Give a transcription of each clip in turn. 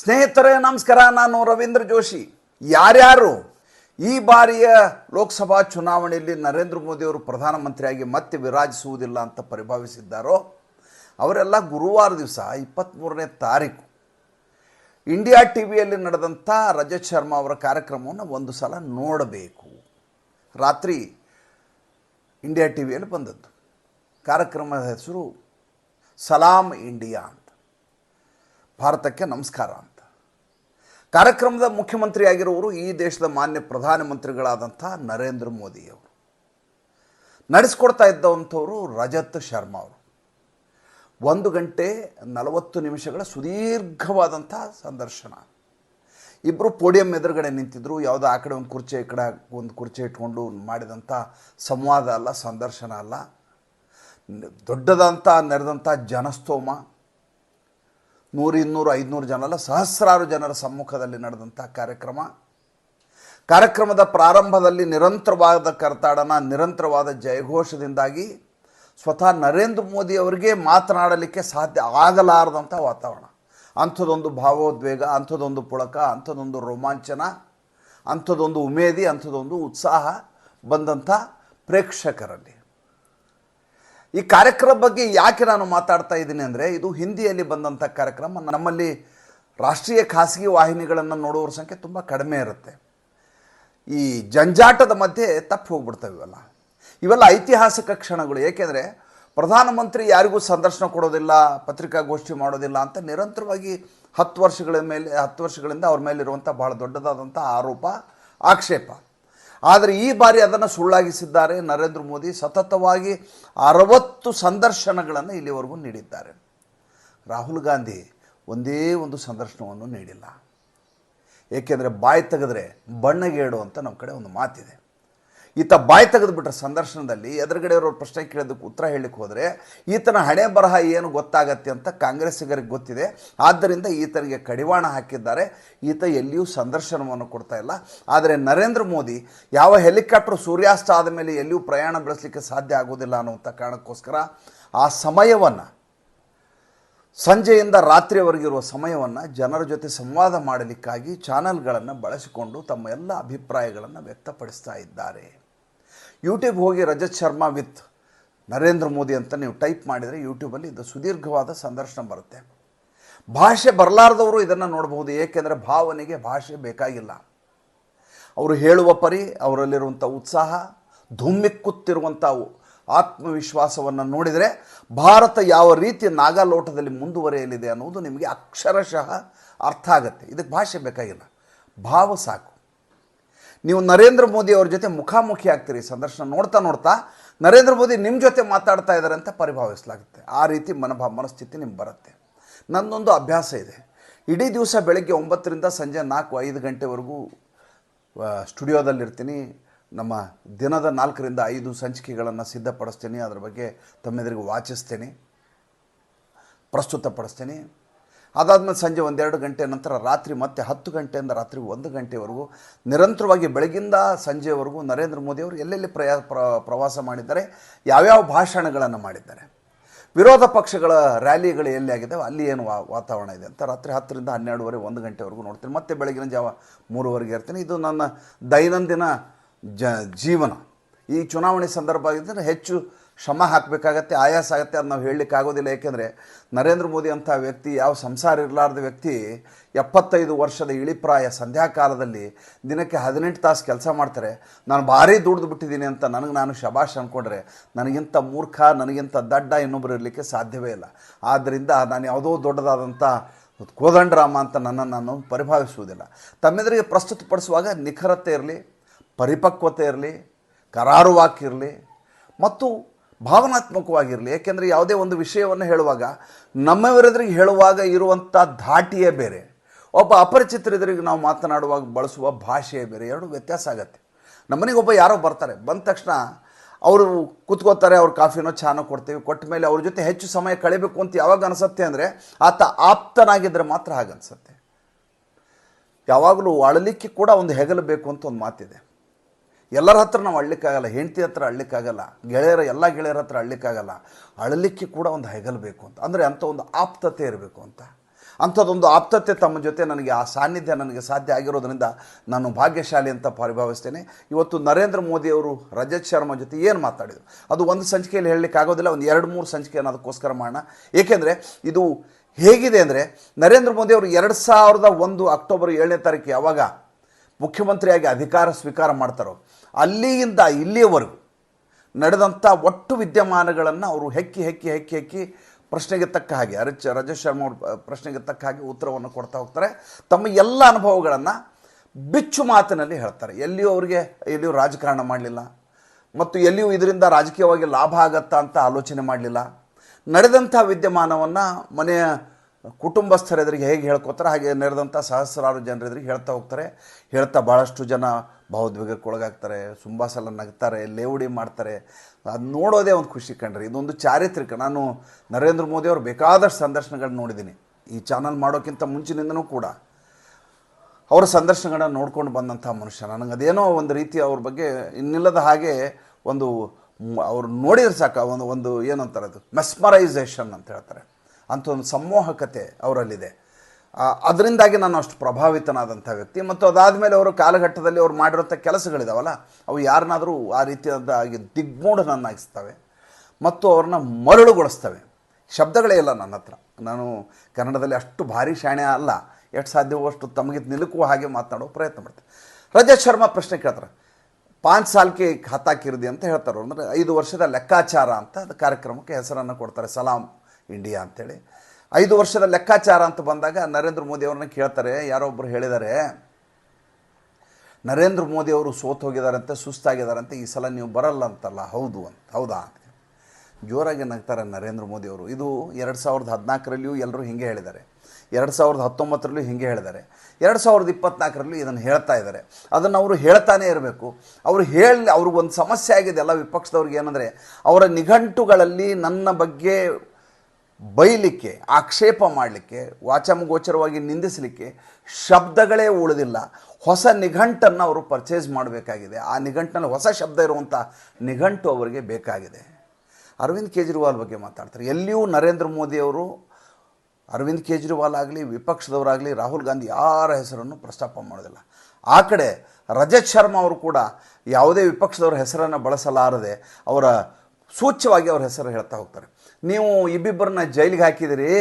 ಸ್ನೇಹಿತರೆ, ನಮಸ್ಕಾರ. ನಾನು ರವೀಂದ್ರ ಜೋಶಿ. ಯಾರ್ಯಾರು ಈ ಬಾರಿಯ ಲೋಕಸಭಾ ಚುನಾವಣೆಯಲ್ಲಿ ನರೇಂದ್ರ ಮೋದಿಯವರು ಪ್ರಧಾನಮಂತ್ರಿಯಾಗಿ ಮತ್ತೆ ವಿರಾಜಿಸುವುದಿಲ್ಲ ಅಂತ ಪರಿಭಾವಿಸಿದ್ದಾರೋ, ಅವರೆಲ್ಲ ಗುರುವಾರ ದಿವಸ ಇಪ್ಪತ್ತ್ಮೂರನೇ ತಾರೀಕು ಇಂಡಿಯಾ ಟಿ ವಿಯಲ್ಲಿ ನಡೆದಂಥ ರಜತ್ ಶರ್ಮಾ ಅವರ ಕಾರ್ಯಕ್ರಮವನ್ನು ಒಂದು ಸಲ ನೋಡಬೇಕು. ರಾತ್ರಿ ಇಂಡಿಯಾ ಟಿ ವಿಯಲ್ಲಿ ಬಂದದ್ದು. ಕಾರ್ಯಕ್ರಮದ ಹೆಸರು ಸಲಾಂ ಇಂಡಿಯಾ ಭಾರತಕ್ಕೆ ನಮಸ್ಕಾರ ಅಂತ. ಕಾರ್ಯಕ್ರಮದ ಮುಖ್ಯಮಂತ್ರಿಯಾಗಿರುವವರು ಈ ದೇಶದ ಮಾನ್ಯ ಪ್ರಧಾನಮಂತ್ರಿಗಳಾದಂಥ ನರೇಂದ್ರ ಮೋದಿಯವರು. ನಡೆಸ್ಕೊಡ್ತಾ ಇದ್ದವಂಥವರು ರಜತ್ ಶರ್ಮಾ ಅವರು. ಒಂದು ಗಂಟೆ ನಲವತ್ತು ನಿಮಿಷಗಳ ಸುದೀರ್ಘವಾದಂಥ ಸಂದರ್ಶನ. ಇಬ್ಬರು ಪೋಡಿಯಂ ಎದುರುಗಡೆ ನಿಂತಿದ್ದರು ಯಾವುದೋ ಆ ಕಡೆ ಒಂದು ಕುರ್ಚಿ, ಈ ಕಡೆ ಒಂದು ಕುರ್ಚಿ ಇಟ್ಕೊಂಡು ಮಾಡಿದಂಥ ಸಂವಾದ ಅಲ್ಲ, ಸಂದರ್ಶನ ಅಲ್ಲ. ದೊಡ್ಡದಂಥ, ನೆರೆದಂಥ ಜನಸ್ತೋಮ. ನೂರು ಇನ್ನೂರು ಐದುನೂರು ಜನ ಅಲ್ಲ, ಸಹಸ್ರಾರು ಜನರ ಸಮ್ಮುಖದಲ್ಲಿ ನಡೆದಂಥ ಕಾರ್ಯಕ್ರಮ. ಕಾರ್ಯಕ್ರಮದ ಪ್ರಾರಂಭದಲ್ಲಿ ನಿರಂತರವಾದ ಕರ್ತಾಡನ, ನಿರಂತರವಾದ ಜಯಘೋಷದಿಂದಾಗಿ ಸ್ವತಃ ನರೇಂದ್ರ ಮೋದಿ ಅವರಿಗೆ ಮಾತನಾಡಲಿಕ್ಕೆ ಸಾಧ್ಯ ಆಗಲಾರದಂಥ ವಾತಾವರಣ. ಅಂಥದ್ದೊಂದು ಭಾವೋದ್ವೇಗ ಅಂಥದ್ದೊಂದು ಪುಳಕ ಅಂಥದ್ದೊಂದು ರೋಮಾಂಚನ ಅಂಥದ್ದೊಂದು ಉಮೇದಿ ಅಂಥದ್ದೊಂದು ಉತ್ಸಾಹ ಬಂದಂಥ ಪ್ರೇಕ್ಷಕರಲ್ಲಿ. ಈ ಕಾರ್ಯಕ್ರಮ ಬಗ್ಗೆ ಯಾಕೆ ನಾನು ಮಾತಾಡ್ತಾ ಇದ್ದೀನಿ ಅಂದರೆ ಇದು ಹಿಂದಿಯಲ್ಲಿ ಬಂದಂಥ ಕಾರ್ಯಕ್ರಮ. ನಮ್ಮಲ್ಲಿ ರಾಷ್ಟ್ರೀಯ ಖಾಸಗಿ ವಾಹಿನಿಗಳನ್ನು ನೋಡುವವ್ರ ಸಂಖ್ಯೆ ತುಂಬ ಕಡಿಮೆ ಇರುತ್ತೆ. ಈ ಜಂಜಾಟದ ಮಧ್ಯೆ ತಪ್ಪು ಹೋಗ್ಬಿಡ್ತವೆ ಇವೆಲ್ಲ ಇವೆಲ್ಲ ಐತಿಹಾಸಿಕ ಕ್ಷಣಗಳು. ಏಕೆಂದರೆ ಪ್ರಧಾನಮಂತ್ರಿ ಯಾರಿಗೂ ಸಂದರ್ಶನ ಕೊಡೋದಿಲ್ಲ, ಪತ್ರಿಕಾಗೋಷ್ಠಿ ಮಾಡೋದಿಲ್ಲ ಅಂತ ನಿರಂತರವಾಗಿ ಹತ್ತು ವರ್ಷಗಳ ಮೇಲೆ, ಹತ್ತು ವರ್ಷಗಳಿಂದ ಅವ್ರ ಮೇಲಿರುವಂಥ ಭಾಳ ದೊಡ್ಡದಾದಂಥ ಆರೋಪ, ಆಕ್ಷೇಪ. ಆದರೆ ಈ ಬಾರಿ ಅದನ್ನು ಸುಳ್ಳಾಗಿಸಿದ್ದಾರೆ. ನರೇಂದ್ರ ಮೋದಿ ಸತತವಾಗಿ ಅರವತ್ತು ಸಂದರ್ಶನಗಳನ್ನು ಇಲ್ಲಿವರೆಗೂ ನೀಡಿದ್ದಾರೆ. ರಾಹುಲ್ ಗಾಂಧಿ ಒಂದೇ ಒಂದು ಸಂದರ್ಶನವನ್ನು ನೀಡಿಲ್ಲ. ಏಕೆಂದರೆ ಬಾಯಿ ತೆಗೆದ್ರೆ ಬಣ್ಣಗೇಡು ಅಂತ ನಮ್ಮ ಕಡೆ ಒಂದು ಮಾತಿದೆ. ಈತ ಬಾಯಿ ತೆಗೆದುಬಿಟ್ರೆ ಸಂದರ್ಶನದಲ್ಲಿ ಎದುರುಗಡೆ ಇರೋರು ಪ್ರಶ್ನೆ ಕೇಳೋದಕ್ಕೆ ಉತ್ತರ ಹೇಳಲಿಕ್ಕೆ ಹೋದರೆ, ಈತನ ಹಣೆ ಬರಹ ಏನು ಗೊತ್ತಾಗತ್ತೆ ಅಂತ ಕಾಂಗ್ರೆಸ್ಸಿಗರಿಗೆ ಗೊತ್ತಿದೆ. ಆದ್ದರಿಂದ ಈತನಿಗೆ ಕಡಿವಾಣ ಹಾಕಿದ್ದಾರೆ. ಈತ ಎಲ್ಲಿಯೂ ಸಂದರ್ಶನವನ್ನು ಕೊಡ್ತಾ ಇಲ್ಲ. ಆದರೆ ನರೇಂದ್ರ ಮೋದಿ ಯಾವ ಹೆಲಿಕಾಪ್ಟರ್ ಸೂರ್ಯಾಸ್ತ ಆದ ಮೇಲೆ ಎಲ್ಲಿಯೂ ಪ್ರಯಾಣ ಬೆಳೆಸಲಿಕ್ಕೆ ಸಾಧ್ಯ ಆಗೋದಿಲ್ಲ ಅನ್ನುವಂಥ ಕಾರಣಕ್ಕೋಸ್ಕರ ಆ ಸಮಯವನ್ನು, ಸಂಜೆಯಿಂದ ರಾತ್ರಿಯವರೆಗಿರುವ ಸಮಯವನ್ನು ಜನರ ಜೊತೆ ಸಂವಾದ ಮಾಡಲಿಕ್ಕಾಗಿ ಚಾನಲ್ಗಳನ್ನು ಬಳಸಿಕೊಂಡು ತಮ್ಮ ಎಲ್ಲ ಅಭಿಪ್ರಾಯಗಳನ್ನು ವ್ಯಕ್ತಪಡಿಸ್ತಾ ಇದ್ದಾರೆ. ಯೂಟ್ಯೂಬ್ ಹೋಗಿ ರಜತ್ ಶರ್ಮಾ ವಿತ್ ನರೇಂದ್ರ ಮೋದಿ ಅಂತ ನೀವು ಟೈಪ್ ಮಾಡಿದರೆ ಯೂಟ್ಯೂಬಲ್ಲಿ ಇದು ಸುದೀರ್ಘವಾದ ಸಂದರ್ಶನ ಬರುತ್ತೆ. ಭಾಷೆ ಬರಲಾರದವರು ಇದನ್ನು ನೋಡಬಹುದು, ಏಕೆಂದರೆ ಭಾವನೆಗೆ ಭಾಷೆ ಬೇಕಾಗಿಲ್ಲ. ಅವರು ಹೇಳುವ ಪರಿ ಅವರಲ್ಲಿರುವಂಥ ಉತ್ಸಾಹ ಧುಮ್ಮಿಕ್ಕುತ್ತಿರುವಂಥ ಆತ್ಮವಿಶ್ವಾಸವನ್ನು ನೋಡಿದರೆ ಭಾರತ ಯಾವ ರೀತಿ ನಾಗಾಲೋಟದಲ್ಲಿ ಮುಂದುವರಿಯಲಿದೆ ಅನ್ನೋದು ನಿಮಗೆ ಅಕ್ಷರಶಃ ಅರ್ಥ ಆಗುತ್ತೆ. ಇದಕ್ಕೆ ಭಾಷೆ ಬೇಕಾಗಿಲ್ಲ. ಭಾವ ಸಾಕು. ನೀವು ನರೇಂದ್ರ ಮೋದಿ ಅವ್ರ ಜೊತೆ ಮುಖಾಮುಖಿ ಆಗ್ತೀರಿ, ಸಂದರ್ಶನ ನೋಡ್ತಾ ನೋಡ್ತಾ ನರೇಂದ್ರ ಮೋದಿ ನಿಮ್ಮ ಜೊತೆ ಮಾತಾಡ್ತಾ ಇದ್ದಾರೆ ಅಂತ ಪರಿಭಾವಿಸಲಾಗುತ್ತೆ. ಆ ರೀತಿ ಮನಭಾವ ಮನಸ್ಥಿತಿ ನಿಮ್ಗೆ ಬರುತ್ತೆ. ನನ್ನೊಂದು ಅಭ್ಯಾಸ ಇದೆ. ಇಡೀ ದಿವಸ ಬೆಳಗ್ಗೆ ಒಂಬತ್ತರಿಂದ ಸಂಜೆ ನಾಲ್ಕು ಐದು ಗಂಟೆವರೆಗೂ ಸ್ಟುಡಿಯೋದಲ್ಲಿರ್ತೀನಿ. ನಮ್ಮ ದಿನದ ನಾಲ್ಕರಿಂದ ಐದು ಸಂಚಿಕೆಗಳನ್ನು ಸಿದ್ಧಪಡಿಸ್ತೀನಿ. ಅದರ ಬಗ್ಗೆ ತಮ್ಮೆದುರಿಗೆ ವಾಚಿಸ್ತೀನಿ. ಪ್ರಸ್ತುತಪಡಿಸ್ತೀನಿ. ಅದಾದಮೇಲೆ ಸಂಜೆ ಒಂದೆರಡು ಗಂಟೆ ನಂತರ ರಾತ್ರಿ ಮತ್ತೆ ಹತ್ತು ಗಂಟೆಯಿಂದ ರಾತ್ರಿ ಒಂದು ಗಂಟೆವರೆಗೂ ನಿರಂತರವಾಗಿ ಬೆಳಗಿಂದ ಸಂಜೆವರೆಗೂ ನರೇಂದ್ರ ಮೋದಿಯವರು ಎಲ್ಲೆಲ್ಲಿ ಪ್ರಯಾ ಪ್ರ ಪ್ರವಾಸ ಮಾಡಿದ್ದಾರೆ, ಯಾವ್ಯಾವ ಭಾಷಣಗಳನ್ನು ಮಾಡಿದ್ದಾರೆ, ವಿರೋಧ ಪಕ್ಷಗಳ ರ್ಯಾಲಿಗಳು ಎಲ್ಲಿ ಆಗಿದ್ದಾವೆ, ಅಲ್ಲಿ ಏನು ವಾತಾವರಣ ಇದೆ ಅಂತ ರಾತ್ರಿ ಹತ್ತರಿಂದ ಹನ್ನೆರಡುವರೆ ಒಂದು ಗಂಟೆವರೆಗೂ ನೋಡ್ತೀನಿ. ಮತ್ತೆ ಬೆಳಗಿನ ಜಾವ ಮೂರುವರೆಗೆ ಇರ್ತೀನಿ. ಇದು ನನ್ನ ದೈನಂದಿನ ಜ ಜೀವನ. ಈ ಚುನಾವಣೆ ಸಂದರ್ಭ ಆಗಿದ್ದರೆ ಹೆಚ್ಚು ಶ್ರಮ ಹಾಕಬೇಕಾಗತ್ತೆ, ಆಯಾಸ ಆಗುತ್ತೆ ಅದು ನಾವು ಹೇಳಲಿಕ್ಕಾಗೋದಿಲ್ಲ ಏಕೆಂದರೆ ನರೇಂದ್ರ ಮೋದಿ ಅಂಥ ವ್ಯಕ್ತಿ, ಯಾವ ಸಂಸಾರ ಇರಲಾರ್ದ ವ್ಯಕ್ತಿ, ಎಪ್ಪತ್ತೈದು ವರ್ಷದ ಇಳಿಪ್ರಾಯ ಸಂಧ್ಯಾಕಾಲದಲ್ಲಿ ದಿನಕ್ಕೆ ಹದಿನೆಂಟು ತಾಸು ಕೆಲಸ ಮಾಡ್ತಾರೆ. ನಾನು ಭಾರಿ ದುಡ್ದು ಬಿಟ್ಟಿದ್ದೀನಿ ಅಂತ ನನಗೆ ನಾನು ಶಬಾಷ್ ಅಂದ್ಕೊಂಡ್ರೆ ನನಗಿಂತ ಮೂರ್ಖ, ನನಗಿಂತ ದಡ್ಡ ಇನ್ನೊಬ್ಬರು ಇರಲಿಕ್ಕೆ ಸಾಧ್ಯವೇ ಇಲ್ಲ. ಆದ್ದರಿಂದ ನಾನು ಯಾವುದೋ ದೊಡ್ಡದಾದಂಥ ಕೋದಂಡರಾಮ ಅಂತ ನನ್ನನ್ನು ನಾನು ಪರಿಭಾವಿಸುವುದಿಲ್ಲ. ತಮ್ಮೆದುರಿಗೆ ಪ್ರಸ್ತುತಪಡಿಸುವಾಗ ನಿಖರತೆ ಇರಲಿ, ಪರಿಪಕ್ವತೆ ಇರಲಿ ಕರಾರುವಾಕಿರಲಿ ಮತ್ತು ಭಾವನಾತ್ಮಕವಾಗಿರಲಿ ಏಕೆಂದರೆ ಯಾವುದೇ ಒಂದು ವಿಷಯವನ್ನು ಹೇಳುವಾಗ ನಮ್ಮವರೆದ್ರಿಗೆ ಹೇಳುವಾಗ ಇರುವಂಥ ಧಾಟಿಯೇ ಬೇರೆ. ಒಬ್ಬ ಅಪರಿಚಿತರೆದುರಿಗೆ ನಾವು ಮಾತನಾಡುವಾಗ ಬಳಸುವ ಭಾಷೆಯೇ ಬೇರೆ. ಎರಡು ವ್ಯತ್ಯಾಸ ಆಗುತ್ತೆ. ನಮ್ಮನೆಗೆ ಒಬ್ಬ ಯಾರೋ ಬರ್ತಾರೆ, ಬಂದ ತಕ್ಷಣ ಅವರು ಕೂತ್ಕೋತಾರೆ, ಅವ್ರು ಕಾಫಿನೋ ಚಾನೋ ಕೊಡ್ತೀವಿ, ಕೊಟ್ಟ ಮೇಲೆ ಅವ್ರ ಜೊತೆ ಹೆಚ್ಚು ಸಮಯ ಕಳಿಬೇಕು ಅಂತ ಯಾವಾಗ ಅನಿಸುತ್ತೆ ಅಂದರೆ ಆತ ಆಪ್ತನಾಗಿದ್ದರೆ ಮಾತ್ರ ಹಾಗನ್ಸುತ್ತೆ. ಯಾವಾಗಲೂ ಅಳಲಿಕ್ಕೆ ಕೂಡ ಒಂದು ಹೆಗಲು ಬೇಕು ಅಂತ ಒಂದು ಮಾತಿದೆ. ಎಲ್ಲರ ಹತ್ರ ನಾವು ಅಳ್ಲಿಕ್ಕಾಗಲ್ಲ ಹೆಂಡತಿ ಹತ್ರ ಅಳ್ಲಿಕ್ಕಾಗಲ್ಲ ಗೆಳೆಯರ, ಎಲ್ಲ ಗೆಳೆಯರ ಹತ್ರ ಅಳ್ಳಿಕ್ಕಾಗಲ್ಲ. ಅಳಲಿಕ್ಕೆ ಕೂಡ ಒಂದು ಹೆಗಲು ಬೇಕು ಅಂತ. ಅಂದರೆ ಅಂಥ ಒಂದು ಆಪ್ತತೆ ಇರಬೇಕು ಅಂತ. ಅಂಥದ್ದೊಂದು ಆಪ್ತತೆ ತಮ್ಮ ಜೊತೆ ನನಗೆ ಆ ಸಾನ್ನಿಧ್ಯ ನನಗೆ ಸಾಧ್ಯ ಆಗಿರೋದ್ರಿಂದ ನಾನು ಭಾಗ್ಯಶಾಲಿ ಅಂತ ಪರಿಭಾವಿಸ್ತೇನೆ. ಇವತ್ತು ನರೇಂದ್ರ ಮೋದಿಯವರು ರಜತ್ ಶರ್ಮಾ ಜೊತೆ ಏನು ಮಾತಾಡಿದರು? ಅದು ಒಂದು ಸಂಚಿಕೆಯಲ್ಲಿ ಹೇಳಲಿಕ್ಕೆ ಆಗೋದಿಲ್ಲ, ಒಂದು ಎರಡು ಮೂರು ಸಂಚಿಕೆಯನ್ನು ಅದಕ್ಕೋಸ್ಕರ ಮಾಡೋಣ. ಏಕೆಂದರೆ ಇದು ಹೇಗಿದೆ ಅಂದರೆ ನರೇಂದ್ರ ಮೋದಿ ಅವರು ಎರಡು ಸಾವಿರದ ಒಂದು ಅಕ್ಟೋಬರ್ ಏಳನೇ ತಾರೀಕು ಯಾವಾಗ ಮುಖ್ಯಮಂತ್ರಿಯಾಗಿ ಅಧಿಕಾರ ಸ್ವೀಕಾರ ಮಾಡ್ತಾರೋ ಅಲ್ಲಿಯಿಂದ ಇಲ್ಲಿಯವರೆಗೂ ನಡೆದಂಥ ಒಟ್ಟು ವಿದ್ಯಮಾನಗಳನ್ನು ಅವರು ಹೆಕ್ಕಿ ಹೆಕ್ಕಿ ಹೆಕ್ಕಿ ಹೆಕ್ಕಿ ಪ್ರಶ್ನೆಗೆ ತಕ್ಕ ಹಾಗೆ ಅರಿಚ ರಾಜೇಶ್ ಶರ್ಮ ಅವ್ರ ಪ್ರಶ್ನೆಗೆ ತಕ್ಕ ಹಾಗೆ ಉತ್ತರವನ್ನು ಕೊಡ್ತಾ ಹೋಗ್ತಾರೆ. ತಮ್ಮ ಎಲ್ಲ ಅನುಭವಗಳನ್ನು ಬಿಚ್ಚು ಮಾತಿನಲ್ಲಿ ಹೇಳ್ತಾರೆ. ಎಲ್ಲಿಯೂ ಅವರಿಗೆ ಎಲ್ಲಿಯೂ ರಾಜಕಾರಣ ಮಾಡಲಿಲ್ಲ ಮತ್ತು ಎಲ್ಲಿಯೂ ಇದರಿಂದ ರಾಜಕೀಯವಾಗಿ ಲಾಭ ಆಗತ್ತಾ ಅಂತ ಆಲೋಚನೆ ಮಾಡಲಿಲ್ಲ. ನಡೆದಂಥ ವಿದ್ಯಮಾನವನ್ನು ಮನೆಯ ಕುಟುಂಬಸ್ಥರೆದುರಿಗೆ ಹೇಗೆ ಹೇಳ್ಕೊತಾರೆ, ಹಾಗೆ ನಡೆದಂಥ ಸಹಸ್ರಾರು ಜನರೆದುರಿಗೆ ಹೇಳ್ತಾ ಹೋಗ್ತಾರೆ. ಹೇಳ್ತಾ ಭಾಳಷ್ಟು ಜನ ಭಾವೋದ್ವೇಗಕ್ಕೊಳಗಾಗ್ತಾರೆ ತುಂಬ ಸಲ ನಗ್ತಾರೆ, ಲೇವಡಿ ಮಾಡ್ತಾರೆ. ಅದು ನೋಡೋದೇ ಒಂದು ಖುಷಿ ಕಂಡ್ರಿ ಇದೊಂದು ಚಾರಿತ್ರಿಕ. ನಾನು ನರೇಂದ್ರ ಮೋದಿ ಅವರು ಬೇಕಾದಷ್ಟು ಸಂದರ್ಶನಗಳನ್ನ ನೋಡಿದ್ದೀನಿ ಈ ಚಾನಲ್ ಮಾಡೋಕ್ಕಿಂತ ಮುಂಚಿನಿಂದನೂ ಕೂಡ. ಅವರ ಸಂದರ್ಶನಗಳನ್ನ ನೋಡ್ಕೊಂಡು ಬಂದಂಥ ಮನುಷ್ಯ. ನನಗೆ ಅದೇನೋ ಒಂದು ರೀತಿ ಅವ್ರ ಬಗ್ಗೆ ಇನ್ನಿಲ್ಲದ ಹಾಗೆ ಒಂದು ಅವ್ರು ನೋಡಿದ್ರೆ ಸಾಕು. ಒಂದು ಒಂದು ಏನಂತಾರೆ ಅದು? ಮೆಸ್ಮರೈಸೇಷನ್ ಅಂತ ಹೇಳ್ತಾರೆ. ಅಂಥ ಒಂದು ಸಂಮೋಹಕತೆ ಅವರಲ್ಲಿದೆ. ಅದರಿಂದಾಗಿ ನಾನು ಅಷ್ಟು ಪ್ರಭಾವಿತನಾದಂಥ ವ್ಯಕ್ತಿ. ಮತ್ತು ಅದಾದಮೇಲೆ ಅವರು ಕಾಲಘಟ್ಟದಲ್ಲಿ ಅವ್ರು ಮಾಡಿರೋಂಥ ಕೆಲಸಗಳಿದಾವಲ್ಲ, ಅವು ಯಾರನ್ನಾದರೂ ಆ ರೀತಿಯಾದಾಗಿ ದಿಗ್ಮೂಢನನ್ನಾಗಿಸ್ತವೆ ಮತ್ತು ಅವ್ರನ್ನ ಮರಳುಗೊಳಿಸ್ತವೆ. ಶಬ್ದಗಳೇ ಇಲ್ಲ ನನ್ನ ಹತ್ರ. ನಾನು ಕನ್ನಡದಲ್ಲಿ ಅಷ್ಟು ಭಾರಿ ಶಾಣೆ ಅಲ್ಲ. ಎಷ್ಟು ಸಾಧ್ಯವೋ ಅಷ್ಟು ತಮಗೆ ನಿಲುಕುವ ಹಾಗೆ ಮಾತನಾಡೋ ಪ್ರಯತ್ನ ಮಾಡ್ತಾರೆ ರಜತ್ ಶರ್ಮಾ ಪ್ರಶ್ನೆ ಕೇಳ್ತಾರೆ. ಪಾಂಚ್ ಸಾಲ್ಕೆ ಖಾತಾ ಕಿರ್ದಿ ಅಂತ ಹೇಳ್ತಾರೆ ಅಂದರೆ ಐದು ವರ್ಷದ ಲೆಕ್ಕಾಚಾರ ಅಂತ ಅದು ಕಾರ್ಯಕ್ರಮಕ್ಕೆ ಹೆಸರನ್ನು ಕೊಡ್ತಾರೆ. ಸಲಾಂ ಇಂಡಿಯಾ ಅಂತೇಳಿ. ಐದು ವರ್ಷದ ಲೆಕ್ಕಾಚಾರ ಅಂತ ಬಂದಾಗ ನರೇಂದ್ರ ಮೋದಿ ಅವ್ರನ್ನ ಕೇಳ್ತಾರೆ, ಯಾರೋ ಒಬ್ಬರು ಹೇಳಿದ್ದಾರೆ, ನರೇಂದ್ರ ಮೋದಿ ಅವರು ಸೋತು ಹೋಗಿದಾರಂತೆ ಸುಸ್ತಾಗಿದ್ದಾರಂತೆ ಈ ಸಲ ನೀವು ಬರಲ್ಲ ಅಂತಲ್ಲ, ಹೌದು ಅಂತ, ಹೌದಾ? ಜೋರಾಗಿ ನಗ್ತಾರೆ ನರೇಂದ್ರ ಮೋದಿ ಅವರು. ಇದು ಎರಡು ಸಾವಿರದ ಹದಿನಾಲ್ಕರಲ್ಲಿಯೂ ಎಲ್ಲರೂ ಹಿಂಗೆ ಹೇಳಿದ್ದಾರೆ. ಎರಡು ಸಾವಿರದ ಹತ್ತೊಂಬತ್ತರಲ್ಲೂ ಹಿಂಗೆ ಹೇಳಿದ್ದಾರೆ. ಎರಡು ಸಾವಿರದ ಇಪ್ಪತ್ನಾಲ್ಕರಲ್ಲೂ ಇದನ್ನು ಹೇಳ್ತಾ ಇದ್ದಾರೆ. ಅದನ್ನು ಅವರು ಹೇಳ್ತಾನೇ ಇರಬೇಕು. ಅವರು ಹೇಳಿ ಅವ್ರಿಗೆ ಒಂದು ಸಮಸ್ಯೆ ಆಗಿದೆ ಎಲ್ಲ ವಿಪಕ್ಷದವ್ರಿಗೆ ಏನಂದರೆ, ಅವರ ನಿಘಂಟುಗಳಲ್ಲಿ ನನ್ನ ಬಗ್ಗೆ ಬೈಲಿಕ್ಕೆ, ಆಕ್ಷೇಪ ಮಾಡಲಿಕ್ಕೆ, ವಾಚಮಗೋಚರವಾಗಿ ನಿಂದಿಸಲಿಕ್ಕೆ ಶಬ್ದಗಳೇ ಉಳಿದಿಲ್ಲ. ಹೊಸ ನಿಘಂಟನ್ನು ಅವರು ಪರ್ಚೇಸ್ ಮಾಡಬೇಕಾಗಿದೆ. ಆ ನಿಘಂಟಿನಲ್ಲಿ ಹೊಸ ಶಬ್ದ ಇರುವಂಥ ನಿಘಂಟು ಅವರಿಗೆ ಬೇಕಾಗಿದೆ. ಅರವಿಂದ್ ಕೇಜ್ರಿವಾಲ್ ಬಗ್ಗೆ ಮಾತಾಡ್ತಾರೆ. ಎಲ್ಲಿಯೂ ನರೇಂದ್ರ ಮೋದಿ ಅವರು, ಅರವಿಂದ್ ಕೇಜ್ರಿವಾಲ್ ಆಗಲಿ, ವಿಪಕ್ಷದವರಾಗಲಿ, ರಾಹುಲ್ ಗಾಂಧಿ ಯಾರ ಹೆಸರನ್ನು ಪ್ರಸ್ತಾಪ ಮಾಡೋದಿಲ್ಲ. ಆ ಕಡೆ ರಜತ್ ಶರ್ಮಾ ಅವರು ಕೂಡ ಯಾವುದೇ ವಿಪಕ್ಷದವರ ಹೆಸರನ್ನು ಬಳಸಲಾರದೆ ಅವರ ಸೂಚ್ಯವಾಗಿ ಅವರ ಹೆಸರು ಹೇಳ್ತಾ ಹೋಗ್ತಾರೆ. ನೀವು ಇಬ್ಬಿಬ್ಬರನ್ನ ಜೈಲಿಗೆ ಹಾಕಿದಿರಿ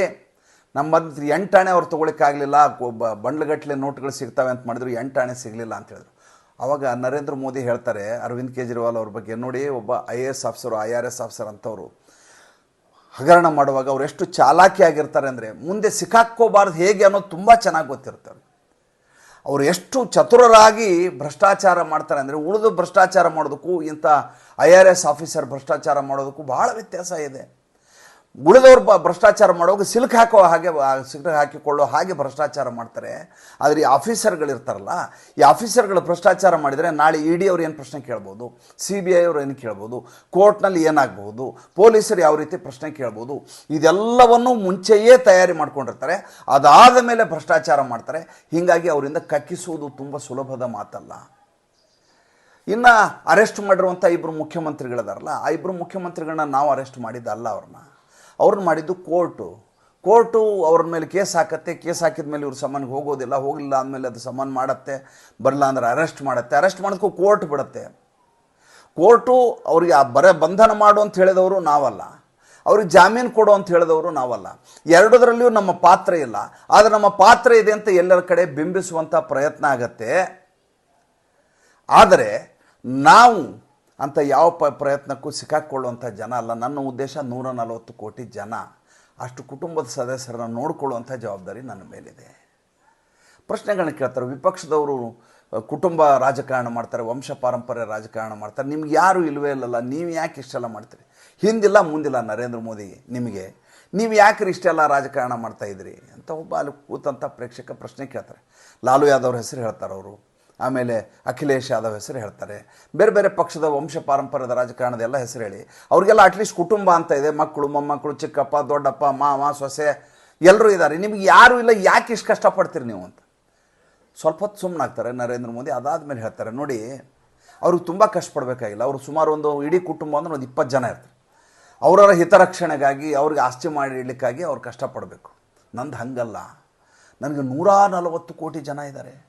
ನಮ್ಮ ಮಂತ್ರಿ ಎಂಟಾಣೆ ಅವ್ರು ತೊಗೊಳಿಕ್ಕಾಗಲಿಲ್ಲ ಒಬ್ಬ ಬಂಡ್ಲಗಟ್ಟಲೆ ನೋಟ್ಗಳು ಸಿಗ್ತಾವೆ ಅಂತ ಮಾಡಿದ್ರು, ಎಂಟಾಣೆ ಸಿಗಲಿಲ್ಲ ಅಂತ ಹೇಳಿದ್ರು. ಆವಾಗ ನರೇಂದ್ರ ಮೋದಿ ಹೇಳ್ತಾರೆ, ಅರವಿಂದ್ ಕೇಜ್ರಿವಾಲ್ ಅವ್ರ ಬಗ್ಗೆ, ನೋಡಿ ಒಬ್ಬ I A S officer, I R S officer ಅಂತವರು ಹಗರಣ ಮಾಡುವಾಗ ಅವ್ರು ಎಷ್ಟು ಚಾಲಾಕಿ ಆಗಿರ್ತಾರೆ ಅಂದರೆ, ಮುಂದೆ ಸಿಕ್ಕಾಕ್ಕೋಬಾರ್ದು ಹೇಗೆ ಅನ್ನೋದು ತುಂಬ ಚೆನ್ನಾಗಿ ಗೊತ್ತಿರ್ತಾರೆ. ಅವರು ಎಷ್ಟು ಚತುರರಾಗಿ ಭ್ರಷ್ಟಾಚಾರ ಮಾಡ್ತಾರೆ ಅಂದರೆ, ಉಳಿದು ಭ್ರಷ್ಟಾಚಾರ ಮಾಡೋದಕ್ಕೂ ಇಂಥ ಐ ಆರ್ ಎಸ್ ಆಫೀಸರ್ ಭ್ರಷ್ಟಾಚಾರ ಮಾಡೋದಕ್ಕೂ ಭಾಳ ವ್ಯತ್ಯಾಸ ಇದೆ. ಉಳಿದವ್ರು ಭ್ರಷ್ಟಾಚಾರ ಮಾಡುವಾಗ ಸಿಲ್ಕ್ ಹಾಕೋ ಹಾಗೆ ಸಿಲ್ಕ್ ಹಾಕಿಕೊಳ್ಳೋ ಹಾಗೆ ಭ್ರಷ್ಟಾಚಾರ ಮಾಡ್ತಾರೆ. ಆದರೆ ಈ ಆಫೀಸರ್ಗಳಿರ್ತಾರಲ್ಲ ಈ ಆಫೀಸರ್ಗಳು ಭ್ರಷ್ಟಾಚಾರ ಮಾಡಿದರೆ ನಾಳೆ ಇ ಡಿ ಅವ್ರು ಏನು ಪ್ರಶ್ನೆ ಕೇಳ್ಬೋದು? ಸಿ ಬಿ ಐ ಅವ್ರು ಏನು ಕೇಳ್ಬೋದು? ಕೋರ್ಟ್ನಲ್ಲಿ ಏನಾಗ್ಬೋದು? ಪೊಲೀಸರು ಯಾವ ರೀತಿ ಪ್ರಶ್ನೆ ಕೇಳ್ಬೋದು? ಇದೆಲ್ಲವನ್ನು ಮುಂಚೆಯೇ ತಯಾರಿ ಮಾಡ್ಕೊಂಡಿರ್ತಾರೆ. ಅದಾದ ಮೇಲೆ ಭ್ರಷ್ಟಾಚಾರ ಮಾಡ್ತಾರೆ. ಹೀಗಾಗಿ ಅವರಿಂದ ಕಕ್ಕಿಸುವುದು ತುಂಬ ಸುಲಭದ ಮಾತಲ್ಲ. ಇನ್ನು ಅರೆಸ್ಟ್ ಮಾಡಿರುವಂಥ ಇಬ್ಬರು ಮುಖ್ಯಮಂತ್ರಿಗಳಿದಾರಲ್ಲ, ಆ ಇಬ್ಬರು ಮುಖ್ಯಮಂತ್ರಿಗಳನ್ನ ನಾವು ಅರೆಸ್ಟ್ ಮಾಡಿದ್ದಲ್ಲ ಅವ್ರನ್ನ. ಅವ್ರನ್ನ ಮಾಡಿದ್ದು ಕೋರ್ಟು. ಕೋರ್ಟು ಅವ್ರ ಮೇಲೆ ಕೇಸ್ ಹಾಕತ್ತೆ, ಕೇಸ್ ಹಾಕಿದ ಮೇಲೆ ಇವ್ರು ಸಮಾನ್ಗೆ ಹೋಗೋದಿಲ್ಲ ಹೋಗಿಲ್ಲ ಅಂದಮೇಲೆ ಅದು ಸಮಾನ್ ಮಾಡತ್ತೆ ಬರಲ್ಲ ಅಂದ್ರೆ ಅರೆಸ್ಟ್ ಮಾಡುತ್ತೆ. ಅರೆಸ್ಟ್ ಮಾಡೋದಕ್ಕೂ ಕೋರ್ಟ್ ಬಿಡುತ್ತೆ. ಕೋರ್ಟು ಅವ್ರಿಗೆ ಆ ಬರ ಬಂಧನ ಮಾಡು ಅಂತ ಹೇಳಿದವರು ನಾವಲ್ಲ. ಅವ್ರಿಗೆ ಜಾಮೀನು ಕೊಡು ಅಂತ ಹೇಳಿದವರು ನಾವಲ್ಲ. ಎರಡದರಲ್ಲಿಯೂ ನಮ್ಮ ಪಾತ್ರ ಇಲ್ಲ. ಆದರೆ ನಮ್ಮ ಪಾತ್ರ ಇದೆ ಅಂತ ಎಲ್ಲರ ಕಡೆ ಬಿಂಬಿಸುವಂಥ ಪ್ರಯತ್ನ ಆಗತ್ತೆ. ಆದರೆ ನಾವು ಅಂತ ಯಾವ ಪ, ಪ್ರಯತ್ನಕ್ಕೂ ಸಿಕ್ಕಾಕ್ಕೊಳ್ಳುವಂಥ ಜನ ಅಲ್ಲ. ನನ್ನ ಉದ್ದೇಶ ನೂರ ನಲವತ್ತು ಕೋಟಿ ಜನ. ಅಷ್ಟು ಕುಟುಂಬದ ಸದಸ್ಯರನ್ನ ನೋಡಿಕೊಳ್ಳುವಂಥ ಜವಾಬ್ದಾರಿ ನನ್ನ ಮೇಲಿದೆ. ಪ್ರಶ್ನೆಗಳನ್ನ ಕೇಳ್ತಾರೆ. ವಿಪಕ್ಷದವರು ಕುಟುಂಬ ರಾಜಕಾರಣ ಮಾಡ್ತಾರೆ, ವಂಶ ಪಾರಂಪರ್ಯ ರಾಜಕಾರಣ ಮಾಡ್ತಾರೆ. ನಿಮ್ಗೆ ಯಾರು ಇಲ್ಲವೇ ಇಲ್ಲಲ್ಲ, ನೀವು ಯಾಕೆ ಇಷ್ಟೆಲ್ಲ ಮಾಡ್ತೀರಿ? ಹಿಂದಿಲ್ಲ, ಮುಂದಿಲ್ಲ ನರೇಂದ್ರ ಮೋದಿ ನಿಮಗೆ. ನೀವು ಯಾಕೆ ಇಷ್ಟೆಲ್ಲ ರಾಜಕಾರಣ ಮಾಡ್ತಾಯಿದ್ರಿ ಅಂತ ಒಬ್ಬ ಅಲ್ಲಿ ಕೂತಂಥ ಪ್ರೇಕ್ಷಕ ಪ್ರಶ್ನೆ ಕೇಳ್ತಾರೆ. ಲಾಲು ಯಾದವ್ರ ಹೆಸರು ಹೇಳ್ತಾರೆ ಅವರು ಆಮೇಲೆ ಅಖಿಲೇಶ್ ಯಾದವ್ ಹೆಸರು ಹೇಳ್ತಾರೆ. ಬೇರೆ ಬೇರೆ ಪಕ್ಷದ ವಂಶ ಪಾರಂಪರ್ಯದ ರಾಜಕಾರಣದ ಎಲ್ಲ ಹೆಸರು ಹೇಳಿ. ಅವ್ರಿಗೆಲ್ಲ ಅಟ್ಲೀಸ್ಟ್ ಕುಟುಂಬ ಅಂತ ಇದೆ. ಮಕ್ಕಳು, ಮೊಮ್ಮಕ್ಕಳು, ಚಿಕ್ಕಪ್ಪ, ದೊಡ್ಡಪ್ಪ, ಮಾವ, ಸೊಸೆ ಎಲ್ಲರೂ ಇದ್ದಾರೆ. ನಿಮಗೆ ಯಾರೂ ಇಲ್ಲ, ಯಾಕೆ ಇಷ್ಟು ಕಷ್ಟಪಡ್ತೀರಿ ನೀವು ಅಂತ? ಸ್ವಲ್ಪ ಹೊತ್ತು ಸುಮ್ಮನಾಗ್ತಾರೆ ನರೇಂದ್ರ ಮೋದಿ. ಅದಾದ ಮೇಲೆ ಹೇಳ್ತಾರೆ, ನೋಡಿ, ಅವ್ರಿಗೆ ತುಂಬ ಕಷ್ಟಪಡಬೇಕಾಗಿಲ್ಲ. ಅವರು ಸುಮಾರು ಒಂದು ಇಡೀ ಕುಟುಂಬ ಅಂದ್ರೆ ಒಂದು ಇಪ್ಪತ್ತು ಜನ ಇರ್ತಾರೆ. ಅವರವರ ಹಿತರಕ್ಷಣೆಗಾಗಿ ಅವ್ರಿಗೆ ಆಸ್ತಿ ಮಾಡಿ ಇಡ್ಲಿಕ್ಕಾಗಿ ಅವ್ರು ಕಷ್ಟಪಡಬೇಕು. ನಂದು ಹಂಗಲ್ಲ. ನನಗೆ ನೂರ ನಲವತ್ತು ಕೋಟಿ ಜನ ಇದ್ದಾರೆ.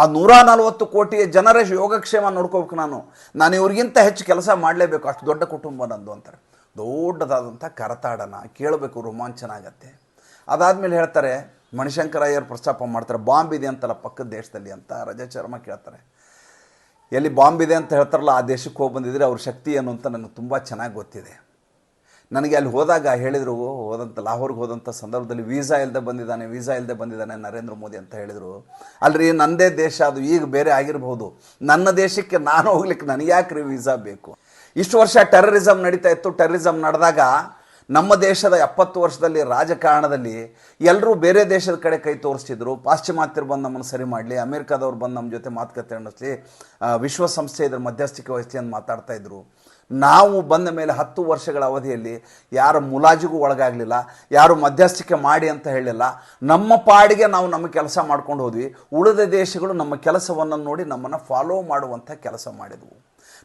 ಆ ನೂರ ನಲವತ್ತು ಕೋಟಿ ಜನರ ಯೋಗಕ್ಷೇಮ ನೋಡ್ಕೋಬೇಕು ನಾನು. ನಾನು ಇವ್ರಿಗಿಂತ ಹೆಚ್ಚು ಕೆಲಸ ಮಾಡಲೇಬೇಕು. ಅಷ್ಟು ದೊಡ್ಡ ಕುಟುಂಬ ನಂದು ಅಂತಾರೆ. ದೊಡ್ಡದಾದಂಥ ಕರತಾಡನ ಕೇಳಬೇಕು ರೋಮಾಂಚನ ಆಗತ್ತೆ ಅದಾದಮೇಲೆ ಹೇಳ್ತಾರೆ ಮಣಿಶಂಕರ ಅಯ್ಯರ್ ಪ್ರಸ್ತಾಪ ಮಾಡ್ತಾರೆ, ಬಾಂಬ್ ಇದೆ ಅಂತಲ್ಲ ಪಕ್ಕದ ದೇಶದಲ್ಲಿ ಅಂತ ರಜಾ ಶರ್ಮ ಕೇಳ್ತಾರೆ. ಎಲ್ಲಿ ಬಾಂಬ್ ಇದೆ ಅಂತ ಹೇಳ್ತಾರಲ್ಲ, ಆ ದೇಶಕ್ಕೆ ಹೋಗಿ ಬಂದಿದ್ರೆ ಅವ್ರ ಶಕ್ತಿ ಏನು ಅಂತ ನನಗೆ ತುಂಬ ಚೆನ್ನಾಗಿ ಗೊತ್ತಿದೆ. ನನಗೆ ಅಲ್ಲಿ ಹೋದಾಗ ಹೇಳಿದರು ಹೋದಂಥ ಲಾಹೋರ್ಗೆ ಹೋದಂಥ ಸಂದರ್ಭದಲ್ಲಿ ವೀಸಾ ಇಲ್ಲದೆ ಬಂದಿದ್ದಾನೆ, ವೀಸಾ ಇಲ್ಲದೆ ಬಂದಿದ್ದಾನೆ ನರೇಂದ್ರ ಮೋದಿ ಅಂತ ಹೇಳಿದರು. ಅಲ್ರಿ ನನ್ನದೇ ದೇಶ, ಅದು ಈಗ ಬೇರೆ ಆಗಿರಬಹುದು. ನನ್ನ ದೇಶಕ್ಕೆ ನಾನು ಹೋಗ್ಲಿಕ್ಕೆ ನನಗೆ ಯಾಕೆ ರೀ ವೀಸಾ ಬೇಕು? ಇಷ್ಟು ವರ್ಷ ಟೆರರಿಸಮ್ ನಡೀತಾ ಇತ್ತು. ಟೆರರಿಸಮ್ ನಡೆದಾಗ ನಮ್ಮ ದೇಶದ ಎಪ್ಪತ್ತು ವರ್ಷದಲ್ಲಿ ರಾಜಕಾರಣದಲ್ಲಿ ಎಲ್ಲರೂ ಬೇರೆ ದೇಶದ ಕಡೆ ಕೈ ತೋರಿಸ್ತಿದ್ರು. ಪಾಶ್ಚಿಮಾತ್ಯರು ಬಂದು ನಮ್ಮನ್ನು ಸರಿ ಮಾಡಲಿ, ಅಮೆರಿಕಾದವ್ರು ಬಂದು ನಮ್ಮ ಜೊತೆ ಮಾತುಕತೆ ನಡೆಸಲಿ ವಿಶ್ವಸಂಸ್ಥೆ ಇದ್ರ ಮಧ್ಯಸ್ಥಿಕೆ ವಹಿಸ್ತಿ ಅಂತ ಮಾತಾಡ್ತಾ ಇದ್ರು. ನಾವು ಬಂದ ಮೇಲೆ ಹತ್ತು ವರ್ಷಗಳ ಅವಧಿಯಲ್ಲಿ ಯಾರು ಮುಲಾಜಿಗೂ ಒಳಗಾಗಲಿಲ್ಲ, ಯಾರು ಮಧ್ಯಸ್ಥಿಕೆ ಮಾಡಿ ಅಂತ ಹೇಳಿಲ್ಲ. ನಮ್ಮ ಪಾಡಿಗೆ ನಾವು ನಮ್ಮ ಕೆಲಸ ಮಾಡ್ಕೊಂಡು ಹೋದ್ವಿ. ಉಳಿದ ದೇಶಗಳು ನಮ್ಮ ಕೆಲಸವನ್ನು ನೋಡಿ ನಮ್ಮನ್ನು ಫಾಲೋ ಮಾಡುವಂಥ ಕೆಲಸ ಮಾಡಿದವು.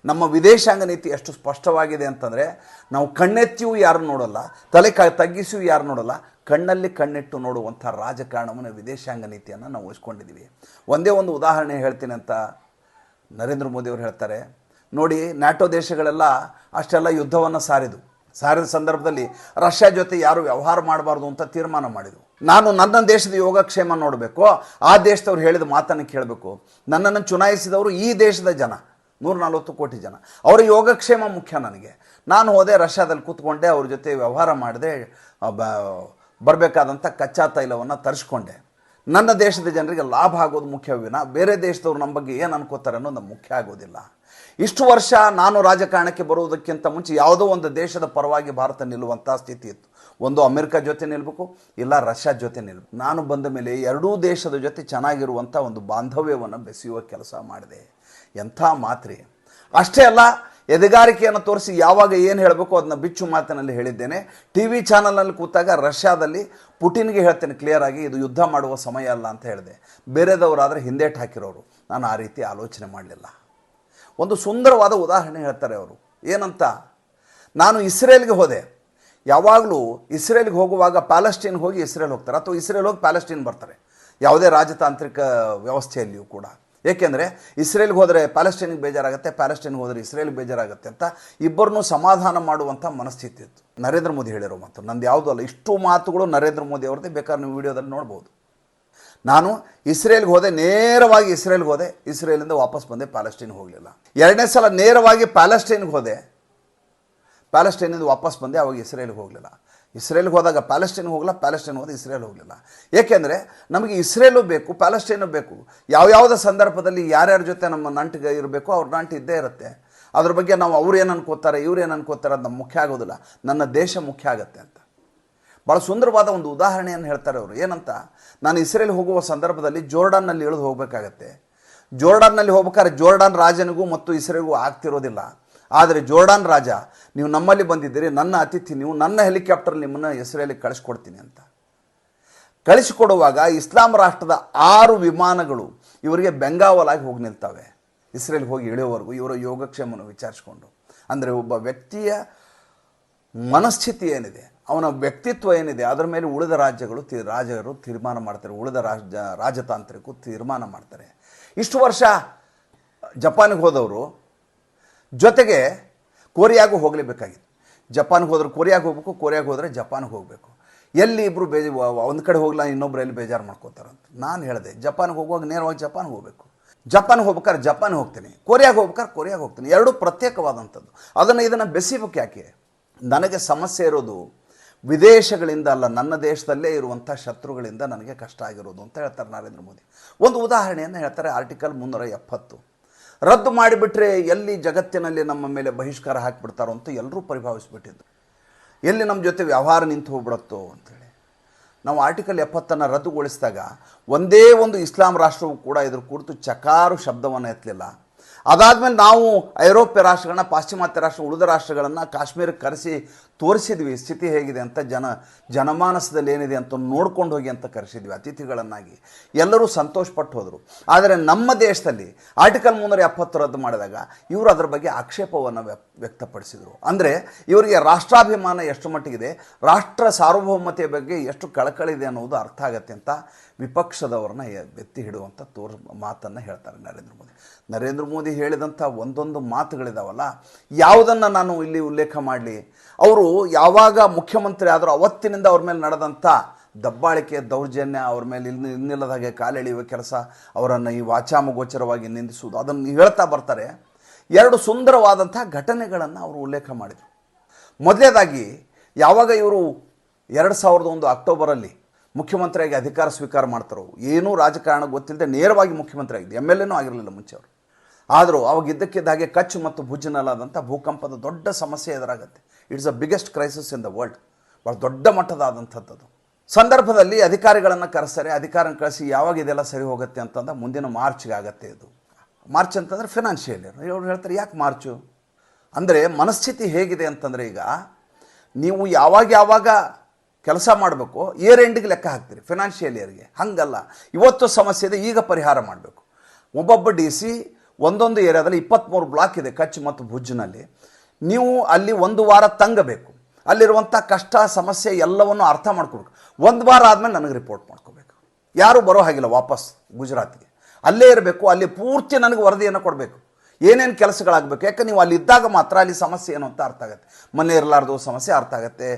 ನಮ್ಮ ವಿದೇಶಾಂಗ ನೀತಿ ಎಷ್ಟು ಸ್ಪಷ್ಟವಾಗಿದೆ ಅಂತಂದರೆ, ನಾವು ಕಣ್ಣೆತ್ತಿಯೂ ಯಾರು ನೋಡಲ್ಲ, ತಲೆ ಕ ತಗ್ಗಿಸಿಯೂ ಯಾರು ನೋಡಲ್ಲ, ಕಣ್ಣಲ್ಲಿ ಕಣ್ಣಿಟ್ಟು ನೋಡುವಂಥ ರಾಜಕಾರಣವನ್ನು, ವಿದೇಶಾಂಗ ನೀತಿಯನ್ನು ನಾವು ಉಳಿಸ್ಕೊಂಡಿದ್ದೀವಿ. ಒಂದೇ ಒಂದು ಉದಾಹರಣೆ ಹೇಳ್ತೀನಿ ಅಂತ ನರೇಂದ್ರ ಮೋದಿಯವರು ಹೇಳ್ತಾರೆ. ನೋಡಿ ನ್ಯಾಟೋ ದೇಶಗಳೆಲ್ಲ ಅಷ್ಟೆಲ್ಲ ಯುದ್ಧವನ್ನು ಸಾರಿದು. ಸಾರಿದ ಸಂದರ್ಭದಲ್ಲಿ ರಷ್ಯಾ ಜೊತೆ ಯಾರು ವ್ಯವಹಾರ ಮಾಡಬಾರ್ದು ಅಂತ ತೀರ್ಮಾನ ಮಾಡಿದರು. ನಾನು ನನ್ನ ದೇಶದ ಯೋಗಕ್ಷೇಮ ನೋಡಬೇಕು, ಆ ದೇಶದವ್ರು ಹೇಳಿದ ಮಾತನ್ನು ಕೇಳಬೇಕು. ನನ್ನನ್ನು ಚುನಾಯಿಸಿದವರು ಈ ದೇಶದ ಜನ ನೂರ ನಲ್ವತ್ತು ಕೋಟಿ ಜನ. ಅವರ ಯೋಗಕ್ಷೇಮ ಮುಖ್ಯ ನನಗೆ. ನಾನು ಹೋದೆ ರಷ್ಯಾದಲ್ಲಿ ಕೂತ್ಕೊಂಡೆ, ಅವ್ರ ಜೊತೆ ವ್ಯವಹಾರ ಮಾಡಿದೆ ಬರಬೇಕಾದಂಥ ಕಚ್ಚಾ ತೈಲವನ್ನು ತರಿಸ್ಕೊಂಡೆ. ನನ್ನ ದೇಶದ ಜನರಿಗೆ ಲಾಭ ಆಗೋದು ಮುಖ್ಯ ವಿನ ಬೇರೆ ದೇಶದವ್ರು ನಮ್ಮ ಬಗ್ಗೆ ಏನು ಅನ್ಕೋತಾರೆ ಅನ್ನೋದು ಮುಖ್ಯ ಆಗೋದಿಲ್ಲ. ಇಷ್ಟು ವರ್ಷ ನಾನು ರಾಜಕಾರಣಕ್ಕೆ ಬರುವುದಕ್ಕಿಂತ ಮುಂಚೆ ಯಾವುದೋ ಒಂದು ದೇಶದ ಪರವಾಗಿ ಭಾರತ ನಿಲ್ಲುವಂಥ ಸ್ಥಿತಿ ಇತ್ತು. ಒಂದು ಅಮೆರಿಕ ಜೊತೆ ನಿಲ್ಲಬೇಕು ಇಲ್ಲ ರಷ್ಯಾ ಜೊತೆ ನಿಲ್ಲಬೇಕು ನಾನು ಬಂದ ಮೇಲೆ ಎರಡೂ ದೇಶದ ಜೊತೆ ಚೆನ್ನಾಗಿರುವಂಥ ಒಂದು ಬಾಂಧವ್ಯವನ್ನು ಬೆಸೆಯುವ ಕೆಲಸ ಮಾಡಿದೆ. ಎಂಥ ಮಾತ್ರೆ. ಅಷ್ಟೇ ಅಲ್ಲ ಎದೆಗಾರಿಕೆಯನ್ನು ತೋರಿಸಿ ಯಾವಾಗ ಏನು ಹೇಳಬೇಕು ಅದನ್ನ ಬಿಚ್ಚು ಮಾತಿನಲ್ಲಿ ಹೇಳಿದ್ದೇನೆ. ಟಿ ವಿ ಚಾನಲ್ನಲ್ಲಿ ಕೂತಾಗ ರಷ್ಯಾದಲ್ಲಿ ಪುಟಿನ್ಗೆ ಹೇಳ್ತೇನೆ ಕ್ಲಿಯರ್ ಆಗಿ ಇದು ಯುದ್ಧ ಮಾಡುವ ಸಮಯ ಅಲ್ಲ ಅಂತ ಹೇಳಿದೆ. ಬೇರೆದವರಾದರೆ ಹಿಂದೇಟ್ ಹಾಕಿರೋರು. ನಾನು ಆ ರೀತಿ ಆಲೋಚನೆ ಮಾಡಲಿಲ್ಲ. ಒಂದು ಸುಂದರವಾದ ಉದಾಹರಣೆ ಹೇಳ್ತಾರೆ ಅವರು. ಏನಂತ? ನಾನು ಇಸ್ರೇಲ್ಗೆ ಹೋದೆ. ಯಾವಾಗಲೂ ಇಸ್ರೇಲ್ಗೆ ಹೋಗುವಾಗ ಪ್ಯಾಲೆಸ್ಟೀನ್ಗೆ ಹೋಗಿ ಇಸ್ರೇಲ್ ಹೋಗ್ತಾರೆ. ಅಥವಾ ಇಸ್ರೇಲ್ ಹೋಗಿ ಪ್ಯಾಲೆಸ್ಟೀನ್ ಬರ್ತಾರೆ. ಯಾವುದೇ ರಾಜತಾಂತ್ರಿಕ ವ್ಯವಸ್ಥೆಯಲ್ಲಿಯೂ ಕೂಡ. ಏಕೆಂದರೆ ಇಸ್ರೇಲ್ಗೆ ಹೋದರೆ ಪ್ಯಾಲೆಸ್ಟೈನಿಗೆ ಬೇಜಾರಾಗುತ್ತೆ, ಪ್ಯಾಲೆಸ್ಟೈನ್ಗೆ ಹೋದರೆ ಇಸ್ರೇಲ್ಗೆ ಬೇಜಾರಾಗುತ್ತೆ ಅಂತ ಇಬ್ಬರನ್ನೂ ಸಮಾಧಾನ ಮಾಡುವಂಥ ಮನಸ್ಥಿತಿ ಇತ್ತು. ನರೇಂದ್ರ ಮೋದಿ ಹೇಳಿರೋ ಮಾತು. ನಂದು ಯಾವುದೂ ಅಲ್ಲ. ಇಷ್ಟು ಮಾತುಗಳು ನರೇಂದ್ರ ಮೋದಿ ಅವ್ರದ್ದೇ. ಬೇಕಾದ್ರೆ ನೀವು ವಿಡಿಯೋದಲ್ಲಿ ನೋಡ್ಬೋದು. ನಾನು ಇಸ್ರೇಲ್ಗೆ ಹೋದೆ, ನೇರವಾಗಿ ಇಸ್ರೇಲ್ಗೆ ಹೋದೆ, ಇಸ್ರೇಲಿಂದ ವಾಪಸ್ ಬಂದೆ, ಪ್ಯಾಲೆಸ್ಟೈನ್ಗೆ ಹೋಗಲಿಲ್ಲ. ಎರಡನೇ ಸಲ ನೇರವಾಗಿ ಪ್ಯಾಲೆಸ್ಟೈನ್ಗೆ ಹೋದೆ ಪ್ಯಾಲೆಸ್ಟೈನಿಂದ ವಾಪಸ್ ಬಂದೆ, ಅವಾಗ ಇಸ್ರೇಲ್ಗೆ ಹೋಗಲಿಲ್ಲ. ಇಸ್ರೇಲ್ಗೆ ಹೋದಾಗ ಪ್ಯಾಲೆಸ್ಟೈನ್ಗೆ ಹೋಗಲ್ಲ ಪ್ಯಾಲೆಸ್ಟೈನ್ ಹೋದ ಇಸ್ರೇಲ್ ಹೋಗಲಿಲ್ಲ. ಏಕೆಂದರೆ ನಮಗೆ ಇಸ್ರೇಲು ಬೇಕು, ಪ್ಯಾಲೆಸ್ಟೈನು ಬೇಕು. ಯಾವ್ಯಾವುದ ಸಂದರ್ಭದಲ್ಲಿ ಯಾರ್ಯಾರ ಜೊತೆ ನಮ್ಮ ನಂಟಿಗೆ ಇರಬೇಕು ಅವ್ರ ನಂಟು ಇದ್ದೇ ಇರುತ್ತೆ. ಅದ್ರ ಬಗ್ಗೆ ನಾವು ಅವ್ರು ಏನು ಅನ್ಕೋತಾರೆ, ಇವ್ರು ಏನು ಅನ್ಕೋತಾರೆ ಅದು ನಮ್ಮ ಮುಖ್ಯ ಆಗೋದಿಲ್ಲ. ನನ್ನ ದೇಶ ಮುಖ್ಯ ಆಗುತ್ತೆ ಅಂತ. ಭಾಳ ಸುಂದರವಾದ ಒಂದು ಉದಾಹರಣೆಯನ್ನು ಹೇಳ್ತಾರೆ ಅವರು. ಏನಂತ? ನಾನು ಇಸ್ರೇಲ್ ಹೋಗುವ ಸಂದರ್ಭದಲ್ಲಿ ಜೋರ್ಡಾನ್ನಲ್ಲಿ ಇಳಿದು ಹೋಗಬೇಕಾಗತ್ತೆ. ಜೋರ್ಡಾನ್ನಲ್ಲಿ ಹೋಗ್ಬೇಕಾದ್ರೆ ಜೋರ್ಡಾನ್ ರಾಜನಿಗೂ ಮತ್ತು ಇಸ್ರೇಲ್ಗೂ ಆಗ್ತಿರೋದಿಲ್ಲ. ಆದರೆ ಜೋರ್ಡಾನ್ ರಾಜ, ನೀವು ನಮ್ಮಲ್ಲಿ ಬಂದಿದ್ದೀರಿ, ನನ್ನ ಅತಿಥಿ ನೀವು, ನನ್ನ ಹೆಲಿಕಾಪ್ಟರ್ ನಿಮ್ಮನ್ನು ಇಸ್ರೇಲಿಗೆ ಕಳಿಸ್ಕೊಡ್ತೀನಿ ಅಂತ. ಕಳಿಸಿಕೊಡುವಾಗ ಇಸ್ಲಾಂ ರಾಷ್ಟ್ರದ ಆರು ವಿಮಾನಗಳು ಇವರಿಗೆ ಬೆಂಗಾವಲಾಗಿ ಹೋಗಿ ನಿಲ್ತವೆ. ಇಸ್ರೇಲ್ಗೆ ಹೋಗಿ ಇಳಿಯೋವರೆಗೂ ಇವರ ಯೋಗಕ್ಷೇಮವನ್ನು ವಿಚಾರಿಸಿಕೊಂಡು. ಅಂದರೆ ಒಬ್ಬ ವ್ಯಕ್ತಿಯ ಮನಸ್ಥಿತಿ ಏನಿದೆ, ಅವನ ವ್ಯಕ್ತಿತ್ವ ಏನಿದೆ, ಅದರ ಮೇಲೆ ಉಳಿದ ರಾಜ್ಯಗಳು ತಿ, ರಾಜರು ತೀರ್ಮಾನ ಮಾಡ್ತಾರೆ, ಉಳಿದ ರಾಜ್ಯ, ರಾಜತಾಂತ್ರಿಕರು ತೀರ್ಮಾನ ಮಾಡ್ತಾರೆ. ಇಷ್ಟು ವರ್ಷ ಜಪಾನಿಗೆ ಹೋದವರು ಜೊತೆಗೆ ಕೊರಿಯಾಗೂ ಹೋಗಲೇಬೇಕಾಗಿತ್ತು. ಜಪಾನ್ಗೆ ಹೋದ್ರೆ ಕೊರಿಯಾಗೆ ಹೋಗ್ಬೇಕು, ಕೊರಿಯಾಗೆ ಹೋದರೆ ಜಪಾನ್ಗೆ ಹೋಗಬೇಕು. ಎಲ್ಲಿ ಇಬ್ಬರು ಬೇಜ ಒಂದು ಕಡೆ ಹೋಗಲ್ಲ ಇನ್ನೊಬ್ರು ಎಲ್ಲಿ ಬೇಜಾರು ಮಾಡ್ಕೋತಾರಂತ. ನಾನು ಹೇಳಿದೆ ಜಪಾನ್ಗೆ ಹೋಗುವಾಗ ನೇರವಾಗಿ ಜಪಾನ್ಗೆ ಹೋಗಬೇಕು. ಜಪಾನ್ಗೆ ಹೋಗ್ಬೇಕಾದ್ರೆ ಜಪಾನ್ ಹೋಗ್ತೀನಿ. ಕೊರಿಯಾಗೆ ಹೋಗ್ಬೇಕಾದ್ರೆ ಕೊರಿಯಾಗೆ ಹೋಗ್ತೀನಿ. ಎರಡೂ ಪ್ರತ್ಯೇಕವಾದಂಥದ್ದು. ಅದನ್ನು, ಇದನ್ನು ಬೆಸಿಬೇಕು ಯಾಕೆ? ನನಗೆ ಸಮಸ್ಯೆ ಇರೋದು ವಿದೇಶಗಳಿಂದ ಅಲ್ಲ, ನನ್ನ ದೇಶದಲ್ಲೇ ಇರುವಂಥ ಶತ್ರುಗಳಿಂದ ನನಗೆ ಕಷ್ಟ ಆಗಿರೋದು ಅಂತ ಹೇಳ್ತಾರೆ ನರೇಂದ್ರ ಮೋದಿ. ಒಂದು ಉದಾಹರಣೆಯನ್ನು ಹೇಳ್ತಾರೆ ಆರ್ಟಿಕಲ್ ಮುನ್ನೂರ ಎಪ್ಪತ್ತು. ರದ್ದು ಮಾಡಿಬಿಟ್ರೆ ಎಲ್ಲಿ ಜಗತ್ತಿನಲ್ಲಿ ನಮ್ಮ ಮೇಲೆ ಬಹಿಷ್ಕಾರ ಹಾಕಿಬಿಡ್ತಾರೋ ಅಂತ ಎಲ್ಲರೂ ಪರಿಭಾವಿಸ್ಬಿಟ್ಟಿದ್ದು. ಎಲ್ಲಿ ನಮ್ಮ ಜೊತೆ ವ್ಯವಹಾರ ನಿಂತು ಹೋಗ್ಬಿಡತ್ತೋ ಅಂತೇಳಿ. ನಾವು ಆರ್ಟಿಕಲ್ ಎಪ್ಪತ್ತನ್ನು ರದ್ದುಗೊಳಿಸಿದಾಗ ಒಂದೇ ಒಂದು ಇಸ್ಲಾಂ ರಾಷ್ಟ್ರವು ಕೂಡ ಇದ್ರ ಕುರಿತು ಚಕಾರು ಶಬ್ದವನ್ನು ಎತ್ತಲಿಲ್ಲ. ಅದಾದಮೇಲೆ ನಾವು ಐರೋಪ್ಯ ರಾಷ್ಟ್ರಗಳನ್ನ, ಪಾಶ್ಚಿಮಾತ್ಯ ರಾಷ್ಟ್ರ, ಉಳಿದ ರಾಷ್ಟ್ರಗಳನ್ನು ಕಾಶ್ಮೀರಕ್ಕೆ ಕರೆಸಿ ತೋರಿಸಿದ್ವಿ. ಸ್ಥಿತಿ ಹೇಗಿದೆ ಅಂತ ಜನ, ಜನಮಾನಸದಲ್ಲಿ ಏನಿದೆ ಅಂತ ನೋಡ್ಕೊಂಡು ಹೋಗಿ ಅಂತ ಕರೆಸಿದ್ವಿ ಅತಿಥಿಗಳನ್ನಾಗಿ. ಎಲ್ಲರೂ ಸಂತೋಷಪಟ್ಟು ಹೋದರು. ಆದರೆ ನಮ್ಮ ದೇಶದಲ್ಲಿ ಆರ್ಟಿಕಲ್ ಮುನ್ನೂರ ಎಪ್ಪತ್ತು ರದ್ದು ಮಾಡಿದಾಗ ಇವರು ಅದರ ಬಗ್ಗೆ ಆಕ್ಷೇಪವನ್ನು ವ್ಯ, ವ್ಯಕ್ತಪಡಿಸಿದರು. ಅಂದರೆ ಇವರಿಗೆ ರಾಷ್ಟ್ರಾಭಿಮಾನ ಎಷ್ಟು ಮಟ್ಟಿಗಿದೆ, ರಾಷ್ಟ್ರ ಸಾರ್ವಭೌಮತೆಯ ಬಗ್ಗೆ ಎಷ್ಟು ಕಳಕಳಿ ಇದೆ ಅನ್ನೋದು ಅರ್ಥ ಆಗತ್ತೆ ಅಂತ ವಿಪಕ್ಷದವ್ರನ್ನ ಎತ್ತಿ ಹಿಡುವಂಥ ತೋರ್, ಮಾತನ್ನು ಹೇಳ್ತಾರೆ ನರೇಂದ್ರ ಮೋದಿ. ನರೇಂದ್ರ ಮೋದಿ ಹೇಳಿದಂಥ ಒಂದೊಂದು ಮಾತುಗಳಿದಾವಲ್ಲ, ಯಾವುದನ್ನು ನಾನು ಇಲ್ಲಿ ಉಲ್ಲೇಖ ಮಾಡಲಿ? ಅವರು ಯಾವಾಗ ಮುಖ್ಯಮಂತ್ರಿ ಆದರೂ ಅವತ್ತಿನಿಂದ ಅವ್ರ ಮೇಲೆ ನಡೆದಂಥ ದಬ್ಬಾಳಿಕೆ ದೌರ್ಜನ್ಯ ಅವ್ರ ಮೇಲೆ ಇನ್ನು ಇನ್ನಿಲ್ಲದ ಹಾಗೆ ಕಾಲೆಳೆಯುವ ಕೆಲಸ ಅವರನ್ನು ಈ ವಾಚಾಮಗೋಚರವಾಗಿ ನಿಂದಿಸುವುದು. ಅದನ್ನು ಹೇಳ್ತಾ ಬರ್ತಾರೆ. ಎರಡು ಸುಂದರವಾದಂಥ ಘಟನೆಗಳನ್ನು ಅವರು ಉಲ್ಲೇಖ ಮಾಡಿದರು. ಮೊದಲನೇದಾಗಿ ಯಾವಾಗ ಇವರು ಎರಡು ಸಾವಿರದ ಒಂದು ಅಕ್ಟೋಬರಲ್ಲಿ ಮುಖ್ಯಮಂತ್ರಿಯಾಗಿ ಅಧಿಕಾರ ಸ್ವೀಕಾರ ಮಾಡ್ತಾರೋ, ಏನೂ ರಾಜಕಾರಣ ಗೊತ್ತಿಲ್ಲದೆ ನೇರವಾಗಿ ಮುಖ್ಯಮಂತ್ರಿ ಆಗಿದ್ದು ಎಂ ಎಲ್ ಎನೂ ಆಗಿರಲಿಲ್ಲ ಮುಂಚೆ ಅವರು. ಆದರೂ ಅವಾಗ ಇದ್ದಕ್ಕಿದ್ದ ಹಾಗೆ ಕಚ್ ಮತ್ತು ಭುಜ್ನಲ್ಲಾದಂಥ ಭೂಕಂಪದ ದೊಡ್ಡ ಸಮಸ್ಯೆ ಎದುರಾಗುತ್ತೆ. It's a biggest crisis in the world ಭಾಳ ದೊಡ್ಡ ಮಟ್ಟದಾದಂಥದ್ದು ಸಂದರ್ಭದಲ್ಲಿ ಅಧಿಕಾರಿಗಳನ್ನು ಕರೆಸ್ತಾರೆ, ಅಧಿಕಾರನ ಕಳಿಸಿ ಯಾವಾಗ ಇದೆಲ್ಲ ಸರಿ ಹೋಗುತ್ತೆ ಅಂತಂದ್ರೆ ಮುಂದಿನ ಮಾರ್ಚ್ಗೆ ಆಗತ್ತೆ ಇದು. ಮಾರ್ಚ್ ಅಂತಂದರೆ ಫಿನಾನ್ಷಿಯಲ್ ಇವ್ರು ಹೇಳ್ತಾರೆ, ಯಾಕೆ ಮಾರ್ಚು? ಅಂದರೆ ಮನಸ್ಥಿತಿ ಹೇಗಿದೆ ಅಂತಂದರೆ ಈಗ ನೀವು ಯಾವಾಗ ಯಾವಾಗ ಕೆಲಸ ಮಾಡಬೇಕು ಇಯರ್ ಎಂಡಿಗೆ ಲೆಕ್ಕ ಹಾಕ್ತೀರಿ ಫಿನಾನ್ಷಿಯಲ್ ಇಯರ್ಗೆ ಹಂಗಲ್ಲ. ಇವತ್ತು ಸಮಸ್ಯೆ ಇದೆ, ಈಗ ಪರಿಹಾರ ಮಾಡಬೇಕು. ಒಬ್ಬೊಬ್ಬ ಡಿ ಸಿ ಒಂದೊಂದು ಏರಿಯಾದಲ್ಲಿ ಇಪ್ಪತ್ತ್ಮೂರು ಬ್ಲಾಕ್ ಇದೆ ಕಚ್ ಮತ್ತು ಭುಜ್ನಲ್ಲಿ. ನೀವು ಅಲ್ಲಿ ಒಂದು ವಾರ ತಂಗಬೇಕು. ಅಲ್ಲಿರುವಂಥ ಕಷ್ಟ, ಸಮಸ್ಯೆ ಎಲ್ಲವನ್ನು ಅರ್ಥ ಮಾಡ್ಕೊಬೇಕು. ಒಂದು ವಾರ ಆದಮೇಲೆ ನನಗೆ ರಿಪೋರ್ಟ್ ಮಾಡ್ಕೋಬೇಕು. ಯಾರೂ ಬರೋ ಹಾಗಿಲ್ಲ ವಾಪಸ್ ಗುಜರಾತಿಗೆ. ಅಲ್ಲೇ ಇರಬೇಕು, ಅಲ್ಲಿ ಪೂರ್ತಿ ನನಗೆ ವರದಿಯನ್ನು ಕೊಡಬೇಕು. ಏನೇನು ಕೆಲಸಗಳಾಗಬೇಕು? ಯಾಕೆ ನೀವು ಅಲ್ಲಿ ಇದ್ದಾಗ ಮಾತ್ರ ಅಲ್ಲಿ ಸಮಸ್ಯೆ ಏನು ಅಂತ ಅರ್ಥ ಆಗುತ್ತೆ. ಮನೆ ಇರಲಾರ್ದು ಸಮಸ್ಯೆ ಅರ್ಥ ಆಗುತ್ತೆ.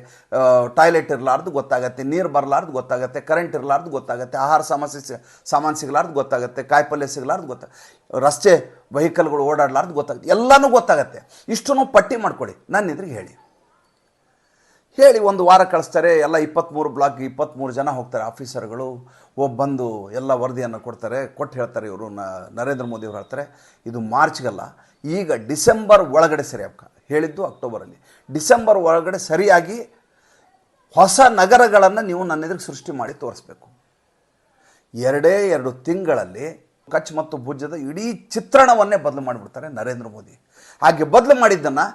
ಟಾಯ್ಲೆಟ್ ಇರಲಾರ್ದು ಗೊತ್ತಾಗುತ್ತೆ. ನೀರು ಬರಲಾರ್ದು ಗೊತ್ತಾಗುತ್ತೆ. ಕರೆಂಟ್ ಇರಲಾರ್ದು ಗೊತ್ತಾಗುತ್ತೆ. ಆಹಾರ ಸಮಸ್ಯೆ ಸಾಮಾನು ಸಿಗಲಾರ್ದು ಗೊತ್ತಾಗುತ್ತೆ. ಕಾಯಿಪಲ್ಯ ಸಿಗಲಾರ್ದು ಗೊತ್ತ ರಸ್ತೆ ವೆಹಿಕಲ್ಗಳು ಓಡಾಡಲಾರ್ದು ಗೊತ್ತಾಗುತ್ತೆ. ಎಲ್ಲನೂ ಗೊತ್ತಾಗುತ್ತೆ. ಇಷ್ಟನ್ನು ಪಟ್ಟಿ ಮಾಡಿಕೊಡಿ. ನನ್ನ ಎದುರಿಗೆ ಹೇಳಿ. ಹೇಳಿ ಒಂದು ವಾರ ಕಳಿಸ್ತಾರೆ, ಎಲ್ಲ ಇಪ್ಪತ್ತ್ಮೂರು ಬ್ಲಾಕ್ ಇಪ್ಪತ್ತ್ಮೂರು ಜನ ಹೋಗ್ತಾರೆ ಆಫೀಸರ್ಗಳು ಒಬ್ಬ ಬಂದು ಎಲ್ಲ ವರದಿಯನ್ನು ಕೊಡ್ತಾರೆ, ಕೊಟ್ಟು ಹೇಳ್ತಾರೆ ಇವರು ನರೇಂದ್ರ ಮೋದಿ ಅವರು ಹೇಳ್ತಾರೆ, ಇದು ಮಾರ್ಚ್ಗಲ್ಲ, ಈಗ ಡಿಸೆಂಬರ್ ಒಳಗಡೆ ಸರಿ ಅಕ್ಕ ಹೇಳಿದ್ದು ಅಕ್ಟೋಬರಲ್ಲಿ. ಡಿಸೆಂಬರ್ ಒಳಗಡೆ ಸರಿಯಾಗಿ ಹೊಸ ನಗರಗಳನ್ನು ನೀವು ನನ್ನ ಎದುರಿಗೆ ಸೃಷ್ಟಿ ಮಾಡಿ ತೋರಿಸ್ಬೇಕು. ಎರಡೇ ಎರಡು ತಿಂಗಳಲ್ಲಿ ಕಚ್ ಮತ್ತು ಭುಜದ ಇಡೀ ಚಿತ್ರಣವನ್ನೇ ಬದಲು ಮಾಡಿಬಿಡ್ತಾರೆ ನರೇಂದ್ರ ಮೋದಿ. ಹಾಗೆ ಬದಲು ಮಾಡಿದ್ದನ್ನು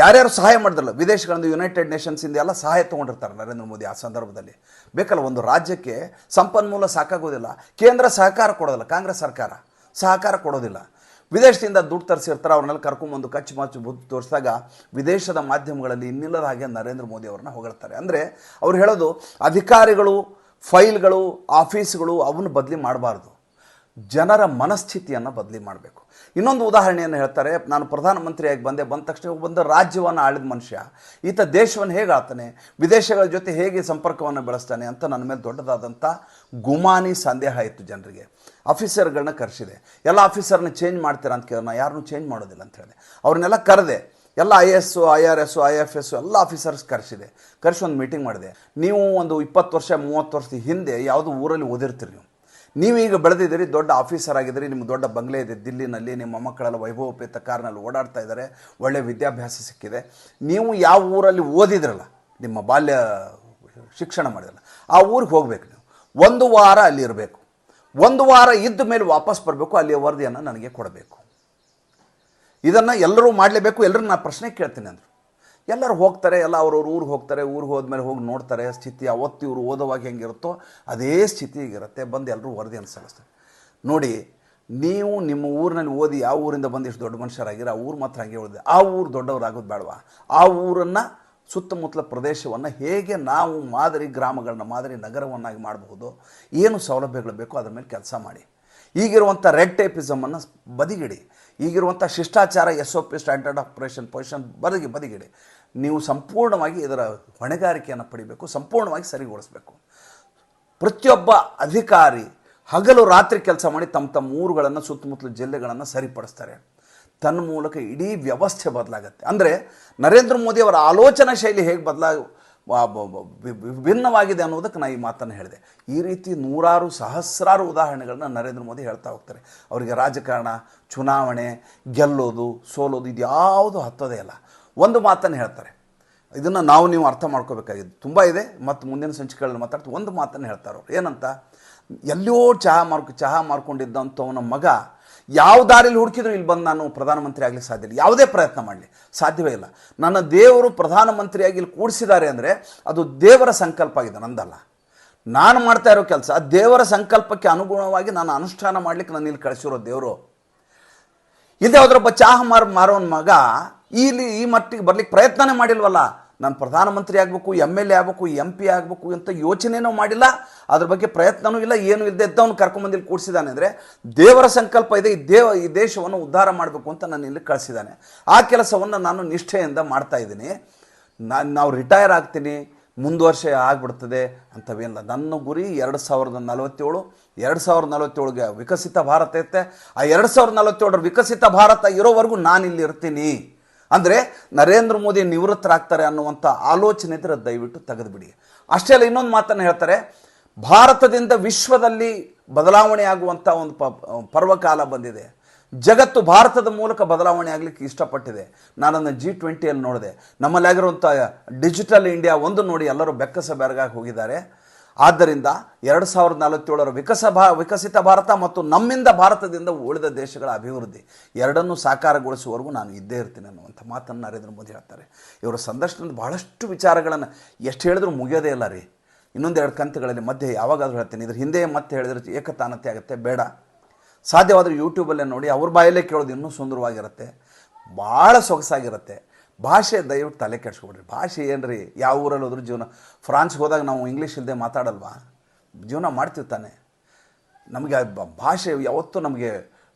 ಯಾರ್ಯಾರು ಸಹಾಯ ಮಾಡಿದ್ರಲ್ಲ ವಿದೇಶಗಳಿಂದ ಯುನೈಟೆಡ್ ನೇಷನ್ಸಿಂದ ಎಲ್ಲ ಸಹಾಯ ತೊಗೊಂಡಿರ್ತಾರೆ ನರೇಂದ್ರ ಮೋದಿ ಆ ಸಂದರ್ಭದಲ್ಲಿ. ಬೇಕಲ್ಲ, ಒಂದು ರಾಜ್ಯಕ್ಕೆ ಸಂಪನ್ಮೂಲ ಸಾಕಾಗೋದಿಲ್ಲ, ಕೇಂದ್ರ ಸಹಕಾರ ಕೊಡೋದಿಲ್ಲ, ಕಾಂಗ್ರೆಸ್ ಸರ್ಕಾರ ಸಹಕಾರ ಕೊಡೋದಿಲ್ಲ. ವಿದೇಶದಿಂದ ದುಡ್ಡು ತರಿಸಿರ್ತಾರೆ, ಅವ್ರನ್ನೆಲ್ಲ ಕರ್ಕೊಂಬಂದು ಕಚ್ಚು ಮಚ್ಚು ಬುದ್ಧಿ ತೋರಿಸಿದಾಗ ವಿದೇಶದ ಮಾಧ್ಯಮಗಳಲ್ಲಿ ಇನ್ನಿಲ್ಲದ ಹಾಗೆ ನರೇಂದ್ರ ಮೋದಿ ಅವ್ರನ್ನ ಹೊಗಳ್ತಾರೆ. ಅಂದರೆ ಅವ್ರು ಹೇಳೋದು, ಅಧಿಕಾರಿಗಳು, ಫೈಲ್ಗಳು, ಆಫೀಸ್ಗಳು, ಅವನ್ನು ಬದಲಿ ಮಾಡಬಾರ್ದು. ಜನರ ಮನಸ್ಥಿತಿಯನ್ನು ಬದಲಿ ಮಾಡಬೇಕು. ಇನ್ನೊಂದು ಉದಾಹರಣೆಯನ್ನು ಹೇಳ್ತಾರೆ, ನಾನು ಪ್ರಧಾನಮಂತ್ರಿಯಾಗಿ ಬಂದೆ, ಬಂದ ತಕ್ಷಣ ಒಂದು ರಾಜ್ಯವನ್ನು ಆಳಿದ ಮನುಷ್ಯ. ಈತ ದೇಶವನ್ನು ಹೇಗೆ ಆಳ್ತಾನೆ, ವಿದೇಶಗಳ ಜೊತೆ ಹೇಗೆ ಸಂಪರ್ಕವನ್ನು ಬೆಳೆಸ್ತಾನೆ ಅಂತ ನನ್ನ ಮೇಲೆ ದೊಡ್ಡದಾದಂಥ ಗುಮಾನಿ ಸಂದೇಹ ಇತ್ತು ಜನರಿಗೆ. ಆಫೀಸರ್ಗಳನ್ನ ಕರೆಸಿದೆ. ಎಲ್ಲ ಆಫೀಸರ್ನ ಚೇಂಜ್ ಮಾಡ್ತೀರಾ ಅಂತ ಕೇಳೋಣ ಯಾರನ್ನೂ ಚೇಂಜ್ ಮಾಡೋದಿಲ್ಲ ಅಂತ ಹೇಳಿದೆ. ಅವ್ರನ್ನೆಲ್ಲ ಕರೆದೆ. ಎಲ್ಲ I S I R S I F S ಎಲ್ಲ ಆಫೀಸರ್ಸ್ ಕರೆಸಿದೆ. ಕರೆಸಿ ಒಂದು ಮೀಟಿಂಗ್ ಮಾಡಿದೆ. ನೀವು ಒಂದು ಇಪ್ಪತ್ತು ವರ್ಷ, ಮೂವತ್ತು ವರ್ಷದ ಹಿಂದೆ ಯಾವುದು ಊರಲ್ಲಿ ಓದಿರ್ತೀರಿ ನೀವು. ನೀವೀಗ ಬೆಳೆದಿದ್ದೀರಿ, ದೊಡ್ಡ ಆಫೀಸರ್ ಆಗಿದ್ದೀರಿ, ನಿಮ್ಗೆ ದೊಡ್ಡ ಬಂಗ್ಲೆ ಇದೆ. ದಿಲ್ಲಿನಲ್ಲಿ ನಿಮ್ಮ ಮಕ್ಕಳೆಲ್ಲ ವೈಭವೋಪೇತ ಕಾರ್ನಲ್ಲಿ ಓಡಾಡ್ತಾ ಇದ್ದಾರೆ. ಒಳ್ಳೆ ವಿದ್ಯಾಭ್ಯಾಸ ಸಿಕ್ಕಿದೆ. ನೀವು ಯಾವ ಊರಲ್ಲಿ ಓದಿದ್ರಲ್ಲ, ನಿಮ್ಮ ಬಾಲ್ಯ ಶಿಕ್ಷಣ ಮಾಡಿದ್ರಲ್ಲ, ಆ ಊರಿಗೆ ಹೋಗಬೇಕು ನೀವು. ಒಂದು ವಾರ ಅಲ್ಲಿ ಇರಬೇಕು. ಒಂದು ವಾರ ಇದ್ದ ಮೇಲೆ ವಾಪಸ್ ಬರಬೇಕು, ಅಲ್ಲಿಯ ವರದಿಯನ್ನು ನನಗೆ ಕೊಡಬೇಕು. ಇದನ್ನು ಎಲ್ಲರೂ ಮಾಡಲೇಬೇಕು. ಎಲ್ಲರೂ ನಾನು ಪ್ರಶ್ನೆ ಕೇಳ್ತೀನಿ ಅಂದರು. ಎಲ್ಲರೂ ಹೋಗ್ತಾರೆ, ಎಲ್ಲ ಅವ್ರವ್ರ ಊರಿಗೆ ಹೋಗ್ತಾರೆ, ಊರಿಗೆ ಹೋದ್ಮೇಲೆ ಹೋಗಿ ನೋಡ್ತಾರೆ, ಸ್ಥಿತಿ ಅವತ್ತು ಇವರು ಓದೋವಾಗ ಹೆಂಗಿರುತ್ತೋ ಅದೇ ಸ್ಥಿತಿ ಈಗಿರುತ್ತೆ ಬಂದು ಎಲ್ಲರೂ ವರದಿ ಅನ್ಸಲಿಸ್ತಾರೆ ನೋಡಿ, ನೀವು ನಿಮ್ಮ ಊರಿನಲ್ಲಿ ಓದಿ ಯಾವ ಊರಿಂದ ಬಂದು ಇಷ್ಟು ದೊಡ್ಡ ಮನುಷ್ಯರಾಗಿರೋ, ಆ ಊರು ಮಾತ್ರ ಹಾಗೆ ಉಳಿದೆ. ಆ ಊರು ದೊಡ್ಡವರಾಗೋದು ಬೇಡವಾ. ಆ ಊರನ್ನು ಸುತ್ತಮುತ್ತಲ ಪ್ರದೇಶವನ್ನು ಹೇಗೆ ನಾವು ಮಾದರಿ ಗ್ರಾಮಗಳನ್ನ ಮಾದರಿ ನಗರವನ್ನಾಗಿ ಮಾಡಬಹುದು, ಏನು ಸೌಲಭ್ಯಗಳು ಬೇಕೋ ಅದ್ರ ಮೇಲೆ ಕೆಲಸ ಮಾಡಿ. ಈಗಿರುವಂಥ ರೆಡ್ ಟೇಪಿಸಮನ್ನು ಬದಿಗಿಡಿ. ಈಗಿರುವಂಥ ಶಿಷ್ಟಾಚಾರ S O P standard operation position ಬದಿಗೆ, ಬದಿಗಿಡಿ. ನೀವು ಸಂಪೂರ್ಣವಾಗಿ ಇದರ ಹೊಣೆಗಾರಿಕೆಯನ್ನು ಪಡಿಬೇಕು, ಸಂಪೂರ್ಣವಾಗಿ ಸರಿಗೊಳಿಸಬೇಕು. ಪ್ರತಿಯೊಬ್ಬ ಅಧಿಕಾರಿ ಹಗಲು ರಾತ್ರಿ ಕೆಲಸ ಮಾಡಿ ತಮ್ಮ ತಮ್ಮ ಊರುಗಳನ್ನು, ಸುತ್ತಮುತ್ತಲ ಜಿಲ್ಲೆಗಳನ್ನು ಸರಿಪಡಿಸ್ತಾರೆ. ತನ್ನ ಮೂಲಕ ಇಡೀ ವ್ಯವಸ್ಥೆ ಬದಲಾಗುತ್ತೆ. ಅಂದರೆ ನರೇಂದ್ರ ಮೋದಿ ಅವರ ಆಲೋಚನಾ ಶೈಲಿ ಹೇಗೆ ಬದಲಾ ವ- ಬ- ಬ- ವಿ- ವಿಭಿನ್ನವಾಗಿದೆ ಅನ್ನೋದಕ್ಕೆ ನಾನು ಈ ಮಾತನ್ನು ಹೇಳಿದೆ. ಈ ರೀತಿ ನೂರಾರು ಸಹಸ್ರಾರು ಉದಾಹರಣೆಗಳನ್ನ ನರೇಂದ್ರ ಮೋದಿ ಹೇಳ್ತಾ ಹೋಗ್ತಾರೆ. ಅವರಿಗೆ ರಾಜಕಾರಣ, ಚುನಾವಣೆ, ಗೆಲ್ಲೋದು, ಸೋಲೋದು ಇದು ಯಾವುದು ಹತ್ತೋದೇ ಇಲ್ಲ. ಒಂದು ಮಾತನ್ನು ಹೇಳ್ತಾರೆ. ಇದನ್ನು ನಾವು ನೀವು ಅರ್ಥ ಮಾಡ್ಕೋಬೇಕಾಗಿದೆ ತುಂಬ ಇದೆ ಮತ್ತು ಮುಂದಿನ ಸಂಚಿಕೆಗಳಲ್ಲಿ ಮಾತಾಡ್ತೀವಿ ಒಂದು ಮಾತನ್ನು ಹೇಳ್ತಾರೆ ಅವ್ರು. ಏನಂತ? ಎಲ್ಲೋ ಚಹಾ ಮಾರ್ಕ, ಚಹಾ ಮಾರ್ಕೊಂಡಿದ್ದಂಥವನ ಮಗ ಯಾವ ದಾರಿಲಿ ಹುಡುಕಿದ್ರು ಇಲ್ಲಿ ಬಂದು ನಾನು ಪ್ರಧಾನಮಂತ್ರಿ ಆಗಲಿಕ್ಕೆ ಸಾಧ್ಯ ಇಲ್ಲ. ಯಾವುದೇ ಪ್ರಯತ್ನ ಮಾಡಲಿ. ಸಾಧ್ಯವೇ ಇಲ್ಲ. ನನ್ನ ದೇವರು ಪ್ರಧಾನಮಂತ್ರಿಯಾಗಿ ಇಲ್ಲಿ ಕೂಡಿಸಿದ್ದಾರೆ ಅಂದರೆ ಅದು ದೇವರ ಸಂಕಲ್ಪ ಆಗಿದೆ, ನಂದಲ್ಲ. ನಾನು ಮಾಡ್ತಾ ಇರೋ ಕೆಲಸ ದೇವರ ಸಂಕಲ್ಪಕ್ಕೆ ಅನುಗುಣವಾಗಿ ನಾನು ಅನುಷ್ಠಾನ ಮಾಡಲಿಕ್ಕೆ ನಾನು ಇಲ್ಲಿ ಕಳಿಸಿರೋ ದೇವರು. ಇದೇ ಅದರೊಬ್ಬ ಚಾಹ ಮಾರ ಮಾರೋನ್ ಮಗ, ಇಲ್ಲಿ ಈ ಮಟ್ಟಿಗೆ ಬರ್ಲಿಕ್ಕೆ ಪ್ರಯತ್ನನೇ ಮಾಡಿಲ್ವಲ್ಲ. ನಾನು ಪ್ರಧಾನಮಂತ್ರಿ ಆಗಬೇಕು ಎಂ ಎಲ್ ಎ ಆಗಬೇಕು ಎಂ ಪಿ ಆಗಬೇಕು ಅಂತ ಯೋಚನೆನೂ ಮಾಡಿಲ್ಲ. ಅದ್ರ ಬಗ್ಗೆ ಪ್ರಯತ್ನವೂ ಇಲ್ಲ, ಏನು ಇಲ್ಲದೆ ಇದ್ದವನು ಕರ್ಕೊಂಬಂದಿಲ್ಲಿ ಕೂಡಿಸಿದ್ದಾನೆ ಅಂದರೆ ದೇವರ ಸಂಕಲ್ಪ ಇದೆ, ಈ ದೇವ, ಈ ದೇಶವನ್ನು ಉದ್ಧಾರ ಮಾಡಬೇಕು ಅಂತ ನಾನು ಇಲ್ಲಿ ಕಳಿಸಿದ್ದಾನೆ ಆ ಕೆಲಸವನ್ನು ನಾನು ನಿಷ್ಠೆಯಿಂದ ಮಾಡ್ತಾ ಇದ್ದೀನಿ. ನಾನು ನಾವು ರಿಟೈರ್ ಆಗ್ತೀನಿ, ಮುಂದುವರ್ಷ ಆಗಿಬಿಡ್ತದೆ ಅಂತವೇನಿಲ್ಲ. ನನ್ನ ಗುರಿ ಎರಡು ಸಾವಿರದ ನಲವತ್ತೇಳು, ಎರಡು ಸಾವಿರದ ನಲವತ್ತೇಳಿಗೆ ವಿಕಸಿತ ಭಾರತ ಇರುತ್ತೆ ಆ ಎರಡು ಸಾವಿರದ ನಲವತ್ತೇಳರ ವಿಕಸಿತ ಭಾರತ ಇರೋವರೆಗೂ ನಾನು ಇಲ್ಲಿ ಇರ್ತೀನಿ. ಅಂದರೆ ನರೇಂದ್ರ ಮೋದಿ ನಿವೃತ್ತರಾಗ್ತಾರೆ ಅನ್ನುವಂಥ ಆಲೋಚನೆ ಇದ್ರೆ ದಯವಿಟ್ಟು ತೆಗೆದುಬಿಡಿ. ಅಷ್ಟೇ ಅಲ್ಲ ಇನ್ನೊಂದು ಮಾತನ್ನು ಹೇಳ್ತಾರೆ, ಭಾರತದಿಂದ ವಿಶ್ವದಲ್ಲಿ ಬದಲಾವಣೆ ಆಗುವಂಥ ಒಂದು ಪ, ಪರ್ವಕಾಲ ಬಂದಿದೆ. ಜಗತ್ತು ಭಾರತದ ಮೂಲಕ ಬದಲಾವಣೆ ಆಗಲಿಕ್ಕೆ ಇಷ್ಟಪಟ್ಟಿದೆ. ನಾನನ್ನು ಜಿ ಟ್ವೆಂಟಿಯಲ್ಲಿ ನೋಡಿದೆ. ನಮ್ಮಲ್ಲಿ ಆಗಿರುವಂಥ ಡಿಜಿಟಲ್ ಇಂಡಿಯಾ ಒಂದು ನೋಡಿ ಎಲ್ಲರೂ ಬೆಕ್ಕಸ ಬೆರಗಾಗಿ ಹೋಗಿದ್ದಾರೆ. ಆದ್ದರಿಂದ ಎರಡು ಸಾವಿರದ ನಲವತ್ತೇಳರ ವಿಕಸ ಭಾ, ವಿಕಸಿತ ಭಾರತ ಮತ್ತು ನಮ್ಮಿಂದ ಭಾರತದಿಂದ ಉಳಿದ ದೇಶಗಳ ಅಭಿವೃದ್ಧಿ ಎರಡನ್ನೂ ಸಾಕಾರಗೊಳಿಸುವವರೆಗೂ ನಾನು ಇದ್ದೇ ಇರ್ತೀನಿ ಅನ್ನುವಂಥ ಮಾತನ್ನು ನರೇಂದ್ರ ಮೋದಿ ಹೇಳ್ತಾರೆ. ಇವರ ಸಂದರ್ಶನದ ಬಹಳಷ್ಟು ವಿಚಾರಗಳನ್ನು ಎಷ್ಟು ಹೇಳಿದ್ರೂ ಮುಗಿಯೋದೇ ಇಲ್ಲ ರೀ. ಇನ್ನೊಂದೆರಡು ಕಂತುಗಳಲ್ಲಿ ಮಧ್ಯೆ ಯಾವಾಗಾದರೂ ಹೇಳ್ತೀನಿ. ಇದ್ರ ಹಿಂದೆ ಮತ್ತೆ ಹೇಳಿದ್ರೆ ಏಕತಾನತೆ ಆಗುತ್ತೆ, ಬೇಡ. ಸಾಧ್ಯವಾದರೆ ಯೂಟ್ಯೂಬಲ್ಲೇ ನೋಡಿ, ಅವ್ರ ಬಾಯಲ್ಲೇ ಕೇಳೋದು ಇನ್ನೂ ಸುಂದರವಾಗಿರುತ್ತೆ. ಭಾಳ ಸೊಗಸಾಗಿರುತ್ತೆ. ಭಾಷೆ ದಯವಿಟ್ಟು ತಲೆ ಕೆಡ್ಸ್ಕೊಬಿಡ್ರಿ. ಭಾಷೆ ಏನ್ರಿ? ಯಾವ ಊರಲ್ಲಿ ಹೋದ್ರೂ ಜೀವನ. ಫ್ರಾನ್ಸ್ಗೆ ಹೋದಾಗ ನಾವು ಇಂಗ್ಲೀಷ್ ಇಲ್ಲದೆ ಮಾತಾಡಲ್ವಾ? ಜೀವನ ಮಾಡ್ತೀವಿ ತಾನೆ. ನಮಗೆ ಭಾಷೆ ಯಾವತ್ತೂ ನಮಗೆ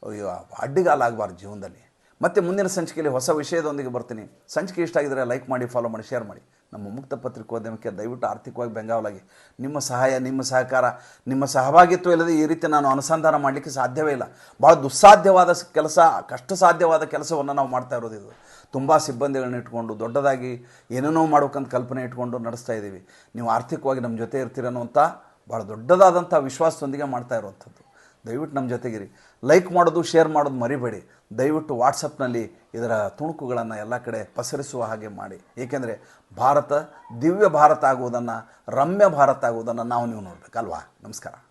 ಅಯ್ಯೋ, ಅಡ್ಡಿಗಾಲ ಆಗಬಾರ್ದು ಜೀವನದಲ್ಲಿ. ಮತ್ತೆ ಮುಂದಿನ ಸಂಚಿಕೆಯಲ್ಲಿ ಹೊಸ ವಿಷಯದೊಂದಿಗೆ ಬರ್ತೀನಿ. ಸಂಚಿಕೆ ಇಷ್ಟ ಆಗಿದ್ರೆ ಲೈಕ್ ಮಾಡಿ ಫಾಲೋ ಮಾಡಿ ಶೇರ್ ಮಾಡಿ. ನಮ್ಮ ಮುಕ್ತ ಪತ್ರಿಕೋದ್ಯಮಕ್ಕೆ ದಯವಿಟ್ಟು ಆರ್ಥಿಕವಾಗಿ ಬೆಂಗಾವಲಾಗಿ. ನಿಮ್ಮ ಸಹಾಯ ನಿಮ್ಮ ಸಹಕಾರ ನಿಮ್ಮ ಸಹಭಾಗಿತ್ವ ಇಲ್ಲದೆ ಈ ರೀತಿ ನಾನು ಅನುಸಂಧಾನ ಮಾಡಲಿಕ್ಕೆ ಸಾಧ್ಯವೇ ಇಲ್ಲ. ಭಾಳ ದುಸ್ಸಾಧ್ಯವಾದ ಕೆಲಸ ಕಷ್ಟ ಸಾಧ್ಯವಾದ ಕೆಲಸವನ್ನು ನಾವು ಮಾಡ್ತಾ ಇರೋದು ಇದು. ತುಂಬ ಸಿಬ್ಬಂದಿಗಳನ್ನ ಇಟ್ಕೊಂಡು ದೊಡ್ಡದಾಗಿ ಏನೇನೋ ಮಾಡ್ಬೇಕಂತ ಕಲ್ಪನೆ ಇಟ್ಕೊಂಡು ನಡೆಸ್ತಾ ಇದ್ದೀವಿ ನೀವು ಆರ್ಥಿಕವಾಗಿ ನಮ್ಮ ಜೊತೆ ಇರ್ತೀರ ಅನ್ನುವಂಥ ಭಾಳ ದೊಡ್ಡದಾದಂಥ ವಿಶ್ವಾಸದೊಂದಿಗೆ ಮಾಡ್ತಾ ಇರುವಂಥದ್ದು. ದಯವಿಟ್ಟು ನಮ್ಮ ಜೊತೆಗಿರಿ. ಲೈಕ್ ಮಾಡೋದು ಶೇರ್ ಮಾಡೋದು ಮರಿಬೇಡಿ. ದಯವಿಟ್ಟು ವಾಟ್ಸಪ್ನಲ್ಲಿ ಇದರ ತುಣುಕುಗಳನ್ನು ಎಲ್ಲ ಕಡೆ ಪಸರಿಸುವ ಹಾಗೆ ಮಾಡಿ. ಏಕೆಂದರೆ ಭಾರತ, ದಿವ್ಯ ಭಾರತ ಆಗುವುದನ್ನು, ರಮ್ಯ ಭಾರತ ಆಗುವುದನ್ನು ನಾವು ನೀವು ನೋಡಬೇಕಲ್ವಾ? ನಮಸ್ಕಾರ.